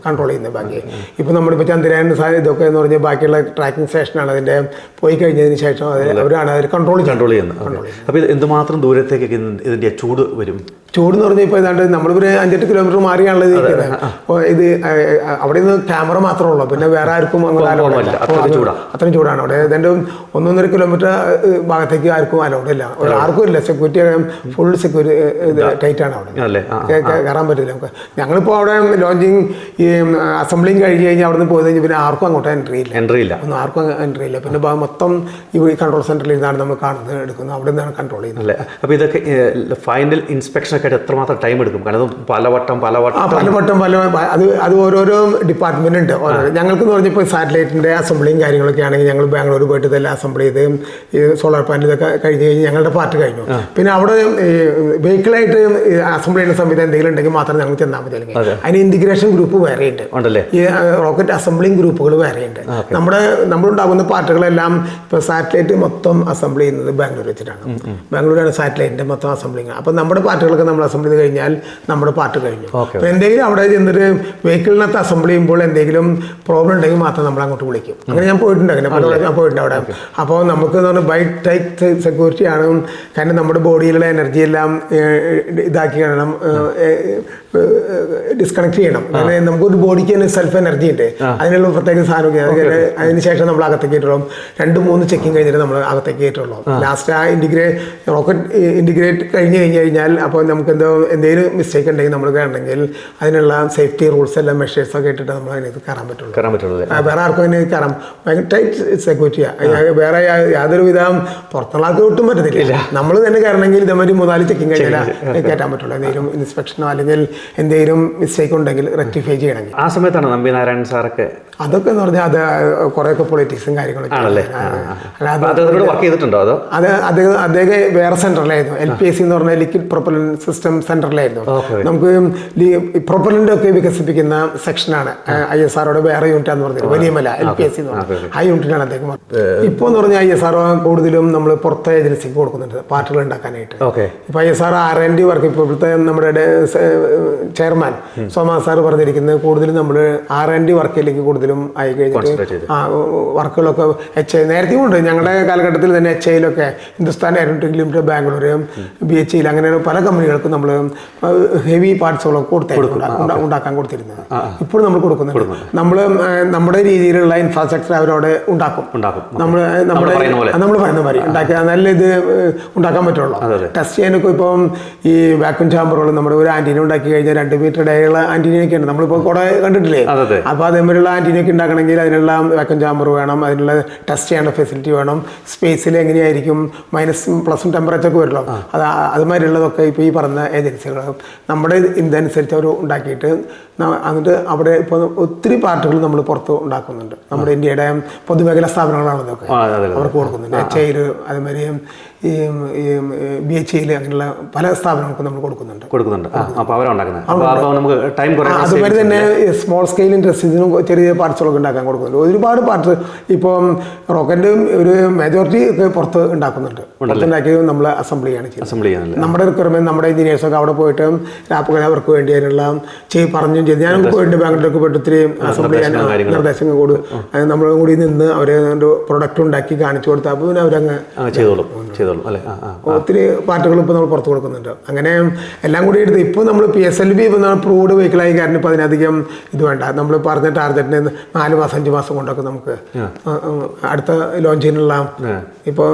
കൺട്രോൾ ചെയ്യുന്നത് ബാക്കി. ഇപ്പം നമ്മളിപ്പോൾ ചന്ദ്രയാൻ സാധ്യത ഇതൊക്കെ എന്ന് പറഞ്ഞാൽ ബാക്കിയുള്ള ട്രാക്കിംഗ് സ്റ്റേഷനാണ് അതിന്റെ പോയി കഴിഞ്ഞതിന് ശേഷം അവരാണ് അവർ കൺട്രോൾ ചെയ്യുന്നത്. കൺട്രോൾ ചെയ്യുന്നത്. അപ്പോൾ ഇത് എന്തുമാത്രം ദൂരത്തേക്ക് ഇതിന്റെ ചൂട് വരും? ചൂട് എന്ന് പറഞ്ഞാൽ ഇപ്പോൾ ഏതാണ്ട് നമ്മളിവിടെ അഞ്ചെട്ട് കിലോമീറ്റർ മാറിയാണല്ലോ ഇത് ഇരിക്കുന്നത് അപ്പോൾ ഇത് അവിടെ നിന്ന് ക്യാമറ മാത്രമേ ഉള്ളൂ. പിന്നെ വേറെ ആർക്കും അങ്ങനെ. അത്രയും ചൂടാണ്. അവിടെ ഏതാണ്ട് ഒന്നൊന്നര കിലോമീറ്റർ ഭാഗത്തേക്ക് ആർക്കും അലൗഡ് ഇല്ല. ആർക്കും ഇല്ല. സെക്യൂരിറ്റി ഫുൾ സെക്യൂരിറ്റി ടൈറ്റ് ആണ് അവിടെ. കയറാൻ പറ്റില്ല നമുക്ക്. ഞങ്ങളിപ്പോൾ അവിടെ ലോഞ്ചിങ് ഈ അസംബ്ലിയും കഴിഞ്ഞ് കഴിഞ്ഞാൽ അവിടെ നിന്ന് പോയി കഴിഞ്ഞാൽ പിന്നെ ആർക്കും അങ്ങോട്ട് എൻട്രി ഇല്ല. എൻട്രി ഇല്ല. ഒന്നും ആർക്കും എൻട്രി ഇല്ല. പിന്നെ മൊത്തം ഈ കൺട്രോൾ സെന്ററിൽ ഇരുന്നാണ് നമ്മൾ കാണുന്നത് എടുക്കുന്നത്. അവിടെ നിന്നാണ് കൺട്രോൾ ചെയ്യുന്നത്. അല്ലേ? അപ്പോൾ ഇതൊക്കെ ഫൈനൽ ഇൻസ്പെക്ഷൻ ഒക്കെ ആയിട്ട് എത്രമാത്രം ടൈം എടുക്കും? കാരണം പലവട്ടം പലവട്ടം ആ പലവട്ടം പലവട്ടം പല അത് അത് ഓരോരോ ഡിപ്പാർട്ട്മെന്റ് ഉണ്ട്. ഓരോ ഞങ്ങൾക്ക് എന്ന് പറഞ്ഞപ്പോൾ സാറ്റലൈറ്റിന്റെ അസംബ്ലിയും കാര്യങ്ങളൊക്കെ ആണെങ്കിൽ ഞങ്ങൾ ബാംഗ്ലൂർ പോയിട്ട് ഇതെല്ലാം അസംബിൾ ചെയ്ത് ഈ സോളാർ പാനൽ ഇതൊക്കെ കഴിഞ്ഞ് കഴിഞ്ഞ് ഞങ്ങളുടെ പാർട്ട് കഴിഞ്ഞു. പിന്നെ അവിടെ വെഹിക്കിളായിട്ട് അസംബ്ലി ചെയ്യുന്ന സംവിധാനം എന്തെങ്കിലും ഉണ്ടെങ്കിൽ മാത്രം ഞങ്ങൾ ചെന്നാൽ മതി അല്ലെങ്കിൽ. അതിന് ഇന്റിഗ്രേഷൻ ഗ്രൂപ്പ് വേറെ വേറെയുണ്ട് ഉണ്ടല്ലേ? ഈ റോക്കറ്റ് അസംബ്ലിങ് ഗ്രൂപ്പുകൾ വേറെയുണ്ട് നമ്മുടെ നമ്മളുണ്ടാകുന്ന പാർട്ടുകളെല്ലാം ഇപ്പോൾ സാറ്റലൈറ്റ് മൊത്തം അസംബിൾ ചെയ്യുന്നത് ബാംഗ്ലൂർ വെച്ചിട്ടാണ്. ബാംഗ്ലൂരാണ് സാറ്റലൈറ്റിന്റെ മൊത്തം അസംബ്ലിങ്. അപ്പോൾ നമ്മുടെ പാർട്ടുകളൊക്കെ നമ്മൾ അസംബിൾ ചെയ്ത് കഴിഞ്ഞാൽ നമ്മുടെ പാർട്ട് കഴിഞ്ഞു. അപ്പോൾ എന്തെങ്കിലും അവിടെ ചെന്നിട്ട് വെഹിക്കിളിനകത്ത് അസംബിൾ ചെയ്യുമ്പോൾ എന്തെങ്കിലും പ്രോബ്ലം ഉണ്ടെങ്കിൽ മാത്രം നമ്മൾ അങ്ങോട്ട് വിളിക്കും. അങ്ങനെ ഞാൻ പോയിട്ടുണ്ട് അങ്ങനെ പല ഞാൻ പോയിട്ടുണ്ട് അവിടെ. അപ്പോൾ നമുക്ക് എന്ന് പറഞ്ഞാൽ ബൈ ടൈപ്പ് സെക്യൂരിറ്റി ആണ് കാരണം നമ്മുടെ ബോഡിയിലുള്ള എനർജി എല്ലാം ഇതാക്കി കാണണം. ഡിസ്കണക്ട് ചെയ്യണം. കാരണം നമുക്കൊരു ബോഡിക്ക് തന്നെ സെൽഫ് എനർജി ഉണ്ട് അതിനുള്ള പ്രത്യേക സാധനമൊക്കെ അതിനുശേഷം അതിന് ശേഷം നമ്മൾ അകത്തേക്ക് കയറ്റുള്ളൂ. രണ്ട് മൂന്ന് ചെക്കിങ് കഴിഞ്ഞിട്ട് നമ്മൾ അകത്തേക്ക് കയറ്റുള്ളൂ. ലാസ്റ്റ് ആ ഇന്റിഗ്രേറ്റ് റോക്കറ്റ് ഇന്റിഗ്രേറ്റ് കഴിഞ്ഞ് കഴിഞ്ഞ് കഴിഞ്ഞാൽ അപ്പോൾ നമുക്ക് എന്തോ എന്തെങ്കിലും മിസ്റ്റേക്ക് ഉണ്ടെങ്കിൽ നമ്മൾ കയറണമെങ്കിൽ അതിനുള്ള സേഫ്റ്റി റൂൾസ് എല്ലാം മെഷേഴ്സ് ഒക്കെ ഇട്ടിട്ട് നമ്മൾ അതിനകത്ത് കയറാൻ പറ്റുള്ളൂ. കയറാൻ പറ്റുള്ളൂ ആ, വേറെ ആർക്കും അതിന് കയറാം ഭയങ്കര ടൈറ്റ് സെക്യൂരിറ്റിയാണ് വേറെ യാതൊരു വിധം പുറത്തുള്ള ആൾക്ക് ഒട്ടും പറ്റത്തില്ല. നമ്മൾ തന്നെ കയറണമെങ്കിൽ ഇതേമാതിരി മൂന്നാൽ ചെക്കിങ് കഴിഞ്ഞാൽ കയറ്റാൻ പറ്റുള്ളൂ. എന്തെങ്കിലും ഇൻസ്പെക്ഷനോ അല്ലെങ്കിൽ എന്തെങ്കിലും മിസ്റ്റേക്ക് ഉണ്ടെങ്കിൽ റെക്ടിഫൈ ചെയ്യണമെങ്കിൽ. ആ സമയത്താണ് നമ്പി നാരായണൻ സാറൊക്കെ അതൊക്കെ എന്ന് പറഞ്ഞാൽ അത് കുറേയൊക്കെ പൊളിറ്റിക്സും കാര്യങ്ങളൊക്കെ. ആണല്ലേ? വർക്ക് ചെയ്തിട്ടുണ്ടോ അതോ? അത് അദ്ദേഹം അദ്ദേഹം വേറെ സെന്ററിലായിരുന്നു എൽ പി എസ് സി എന്ന് പറഞ്ഞാൽ ലിക്വിഡ് പ്രൊപ്പലൻ സിസ്റ്റം സെന്ററിലായിരുന്നു. നമുക്ക് പ്രൊപ്പലന്റെ ഒക്കെ വികസിപ്പിക്കുന്ന സെക്ഷനാണ് ഐ എസ് ആറോടെ വേറെ യൂണിറ്റ് എന്ന് പറഞ്ഞത് Valiamala L P S C എന്ന് പറഞ്ഞത് ആ യൂണിറ്റിനാണ് അദ്ദേഹം ഇപ്പോൾ എന്ന് പറഞ്ഞാൽ ഐ എസ് ആർ കൂടുതലും നമ്മൾ പുറത്തെ ഏജൻസിക്ക് കൊടുക്കുന്നുണ്ട് പാർട്ടികൾ ഉണ്ടാക്കാനായിട്ട്. ഇപ്പൊ I S R R N D work ഇപ്പോൾ ഇവിടുത്തെ നമ്മുടെ ചെയർമാൻ സോമാ സാർ പറഞ്ഞിരിക്കുന്നത് കൂടുതലും നമ്മൾ ആർ എൻ ഡി വർക്കിലേക്ക് കൂടുതലും ആയി കഴിഞ്ഞിട്ട് ആ വർക്കുകളൊക്കെ എച്ച് ഐ നേരത്തെയും ഉണ്ട്. ഞങ്ങളുടെ കാലഘട്ടത്തിൽ തന്നെ H ഐയിലൊക്കെ Hindustan aeronautics limited Bangalore B H ഐയിൽ അങ്ങനെ പല കമ്പനികൾക്കും നമ്മൾ ഹെവി പാർട്സുകളൊക്കെ കൊടുത്തായിരുന്നു. ഉണ്ടാക്കാൻ കൊടുത്തിരുന്നത്. ഇപ്പോൾ നമ്മൾ കൊടുക്കുന്നുണ്ട്. നമ്മൾ നമ്മുടെ രീതിയിലുള്ള ഇൻഫ്രാസ്ട്രക്ചർ അവരോട് ഉണ്ടാക്കും. നമ്മൾ നമ്മുടെ. നമ്മൾ പറയുന്ന മാതിരി ഉണ്ടാക്കിയ നല്ല ഇത് ഉണ്ടാക്കാൻ പറ്റുള്ളൂ. ടെസ്റ്റ് ചെയ്യാനൊക്കെ ഇപ്പം ഈ വാക്യൂം ചാമ്പറുകൾ നമ്മുടെ ഒരു ആന്റീന ഉണ്ടാക്കി കഴിഞ്ഞാൽ രണ്ട് മീറ്റർ ഇടയുള്ള ആന്റീനയൊക്കെ ഉണ്ട് നമ്മളിപ്പോൾ കുറെ കണ്ടിട്ടില്ലേ? അപ്പോൾ അതെ. അപ്പോൾ ആന്റീനയൊക്കെ ഉണ്ടാക്കണമെങ്കിൽ അതിനുള്ള വാക്യൂം ചാമ്പർ വേണം അതിനുള്ള ടെസ്റ്റ് ചെയ്യേണ്ട ഫെസിലിറ്റി വേണം. സ്പേസിൽ എങ്ങനെയായിരിക്കും? മൈനസും പ്ലസും ടെമ്പറേച്ചർ ഒക്കെ വരുമല്ലോ. അത് അതുമാതിരിയുള്ളതൊക്കെ ഇപ്പോൾ ഈ പറഞ്ഞ ഏജൻസികൾ നമ്മുടെ ഇതനുസരിച്ച് അവർ ഉണ്ടാക്കിയിട്ട് എന്നിട്ട് അവിടെ ഇപ്പോൾ ഒത്തിരി പാർട്ടുകൾ നമ്മൾ പുറത്ത് ഉണ്ടാക്കുന്നുണ്ട്. നമ്മുടെ ഇന്ത്യയുടെ പൊതുമേഖലാ സ്ഥാപനങ്ങളാണ് ഇതൊക്കെ. അവർക്ക് കൊടുക്കുന്നുണ്ട്. എച്ച് ഐയിൽ അതുമാതിരി ഈ ബി എച്ച് ഐയിൽ അങ്ങനെയുള്ള പല സ്ഥാപനങ്ങൾക്കും നമ്മൾ കൊടുക്കുന്നുണ്ട്. കൊടുക്കുന്നുണ്ട്. അതുമാതിരി തന്നെ സ്മോൾ സ്കെയിൽ ഇൻഡസ്ട്രീസിനും ചെറിയ പാർട്സുകളൊക്കെ ഉണ്ടാക്കാൻ കൊടുക്കുന്നുണ്ട്. ഒരുപാട് പാർട്സ് ഇപ്പം റോക്കറ്റ് ഒരു മെജോറിറ്റി ഒക്കെ പുറത്ത് ഉണ്ടാക്കുന്നുണ്ട്. പുറത്തുണ്ടാക്കി നമ്മൾ അസംബിൾ ചെയ്യാണ് ചെയ്യുന്നത്. നമ്മുടെ റിക്വയർമെന്റ് നമ്മുടെ എഞ്ചിനീയേഴ്സൊക്കെ അവിടെ പോയിട്ട് ലാപ്പുകൾ അവർക്ക് വേണ്ടി അതിനുള്ള ചെയ് പറഞ്ഞും ചെയ്ത് ഞാൻ പോയിട്ട് ബാംഗ്ലൂർക്ക് പോയിട്ട് ഒത്തിരി അസംബിൾ ചെയ്യാൻ നിർദ്ദേശങ്ങളും കാര്യങ്ങളും. നിർദ്ദേശങ്ങൾ കൊടു. നമ്മൾ കൂടി നിന്ന് അവരെ പ്രൊഡക്റ്റ് ഉണ്ടാക്കി കാണിച്ചു കൊടുത്താൽ പിന്നെ അവരങ്ങ് ആ ചെയ്തോളും. ചെയ്തോളും. അല്ലേ? ഒത്തിരി പാർട്ടുകൾ ഇപ്പോൾ നമ്മൾ പുറത്ത് കൊടുക്കുന്നുണ്ട്. അങ്ങനെ എല്ലാം കൂടി എടുത്ത് ഇപ്പോൾ നമ്മൾ P S L V proved വെഹിക്കിളായി കാരണം ഇപ്പോൾ അതിനധികം ഇത് വേണ്ട. നമ്മൾ പറഞ്ഞ ടാർഗറ്റിന് നാല് മാസം അഞ്ച് മാസം കൊണ്ടൊക്കെ നമുക്ക് അടുത്ത ലോഞ്ചിനുള്ള ഇപ്പോൾ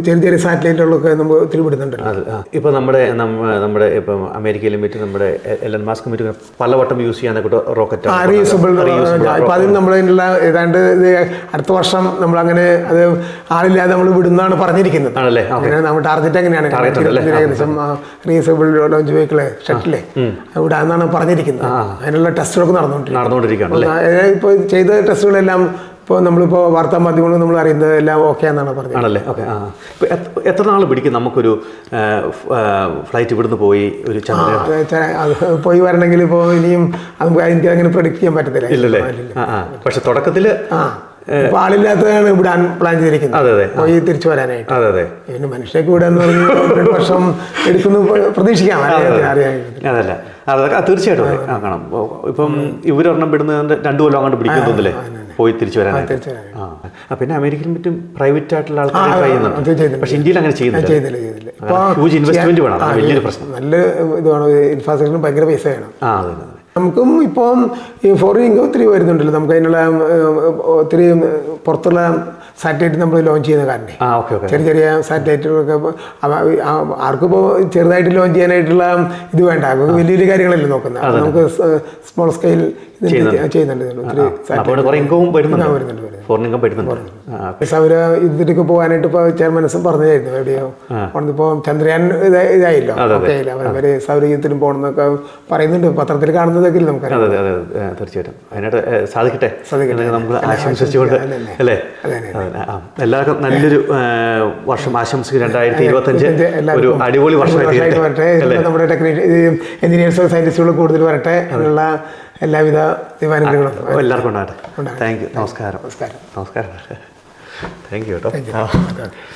ചെറിയ ചെറിയ സാറ്റലൈറ്റുകളൊക്കെ നമുക്ക് ഒത്തിരി വിടുന്നുണ്ടല്ലോ. ഇപ്പൊ ഇപ്പോൾ നമ്മുടെ നമ്മ- നമ്മുടെ ഇപ്പം അമേരിക്കയിലും മറ്റും നമ്മുടെ എലൻ മാസ്ക് മറ്റും പലവട്ടം യൂസ് ചെയ്യാനൊക്കെ റോക്കറ്റ് റീയൂസബിൾ ഇപ്പം അതിന് നമ്മൾ അതിനുള്ള ഏതാണ്ട് ഇത് അടുത്ത വർഷം നമ്മൾ അങ്ങനെ അത് ആളില്ലാതെ നമ്മൾ വിടുന്നതാണ് പറഞ്ഞിരിക്കുന്നത്. ആണല്ലേ? നമ്മുടെ ടാർഗറ്റ് എങ്ങനെയാണ്? ഏകദേശം റീയൂസബിൾ ലോഞ്ച് വെഹിക്കിൾ ഷട്ടിലെ വിടാന്നാണ് പറഞ്ഞിരിക്കുന്നത്. അതിനുള്ള ടെസ്റ്റുകളൊക്കെ നടന്നുകൊണ്ടിരിക്കുന്നത് ഇപ്പൊ ഇപ്പോൾ ചെയ്ത ടെസ്റ്റുകളെല്ലാം ഇപ്പോൾ നമ്മളിപ്പോൾ വാർത്താ മാധ്യമങ്ങൾ നമ്മൾ അറിയുന്നത് എല്ലാം ഓക്കെ എന്നാണ് പറഞ്ഞത്. ആണല്ലേ? ഓക്കെ ആ. ഇപ്പോൾ എത്ര- എത്ര നാൾ പിടിക്കും നമുക്കൊരു ഫ്ലൈറ്റ് ഇവിടുന്ന് പോയി ഒരു ചന്ദ്ര അത് പോയി വരണമെങ്കിൽ ഇപ്പോൾ ഇനിയും നമുക്ക് എനിക്ക് അങ്ങനെ പ്രൊഡിക്റ്റ് ചെയ്യാൻ പറ്റത്തില്ല. ഇല്ലല്ലേ? ആ ആ. പക്ഷെ തുടക്കത്തിൽ ആ. ആളില്ലാത്തതാണ് വിടാൻ പ്ലാൻ ചെയ്തിരിക്കുന്നത്. പോയി തിരിച്ചു വരാനായിട്ട്. അതെ അതെ. പിന്നെ മനുഷ്യർക്ക് വിടാന്ന് പറഞ്ഞ് രണ്ട് വർഷം എടുക്കുന്നു പ്രതീക്ഷിക്കാം. അതല്ല. അതൊക്കെ തീർച്ചയായിട്ടും കാണാം. ഇപ്പം ഇവരൊരെണ്ണം വിടുന്ന രണ്ടു കൊല്ലം അങ്ങോട്ട് പിടിക്കും തോന്നില്ലേ പോയി തിരിച്ചു വരാനായിട്ട്. ആ പിന്നെ അമേരിക്കയിലും മറ്റും പ്രൈവറ്റ് ആയിട്ടുള്ള ആൾക്കാർ ട്രൈ ചെയ്യുന്നുണ്ട്. പക്ഷെ ഇന്ത്യയിൽ അങ്ങനെ ചെയ്യുന്നില്ല ഹ്യൂജ് ഇൻവെസ്റ്റ്മെന്റ് വേണം. വലിയൊരു പ്രശ്നം. നല്ല ഇത് വേണം. ഇൻഫ്രാസ്ട്രക്ചറിന് ഭയങ്കര പൈസ വേണം. ആ അതെ. നമുക്കും ഇപ്പം ഈ ഫോറിൻ ഇൻകം ഒത്തിരി വരുന്നുണ്ടല്ലോ. നമുക്ക് അതിനുള്ള ഒത്തിരി പുറത്തുള്ള സാറ്റലൈറ്റ് നമ്മൾ ലോഞ്ച് ചെയ്യുന്ന കാരണം. ചെറിയ ചെറിയ സാറ്റലൈറ്റുകളൊക്കെ ആർക്കിപ്പോൾ ചെറുതായിട്ട് ലോഞ്ച് ചെയ്യാനായിട്ടുള്ള ഇത് വേണ്ട. വലിയ വലിയ കാര്യങ്ങളല്ലേ നോക്കുന്നത്. നമുക്ക് സ്മോൾ സ്കെയിൽ ചെയ്യുന്നുണ്ട്. ഒത്തിരി വരുന്നുണ്ട് വരുന്നുണ്ട്. ഫോറിൻ ഇൻകം വരുന്നുണ്ട് പക്ഷെ അവർ ഇതിലേക്ക് പോകാനായിട്ട് ഇപ്പോൾ ചെയർമാനസും പറഞ്ഞതായിരുന്നു എവിടെയോ. ഇപ്പോൾ ചന്ദ്രയാൻ ഇതാ- ഇതായില്ലോ. ഓക്കെ അവർ സൗരയൂഥത്തിലും പോകണമെന്നൊക്കെ പറയുന്നുണ്ട്. പത്രത്തിൽ കാണുന്നതൊക്കെ നമുക്ക് അതെ അതെ തീർച്ചയായിട്ടും. അതിനായിട്ട് സാധിക്കട്ടെ. നമുക്ക് ആശംസിച്ചുകൊണ്ട് അല്ലേ? എല്ലാവർക്കും നല്ലൊരു വർഷം ആശംസിക്കും രണ്ടായിരത്തി ഇരുപത്തഞ്ച് ഒരു അടിപൊളി വർഷമായി വർഷമായിട്ട്. വരട്ടെ. നമ്മുടെ ടെക്നീഷ്യൻ എഞ്ചിനീയേഴ്സ് സയന്റിസ്റ്റുകൾ കൂടുതൽ വരട്ടെ എന്നുള്ള എല്ലാവിധ ദൈവാനുഗ്രഹങ്ങളും എല്ലാവർക്കും ഉണ്ടാകട്ടെ. താങ്ക് യു നമസ്കാരം. നമസ്കാരം. നമസ്കാരം. താങ്ക് യു കേട്ടോ.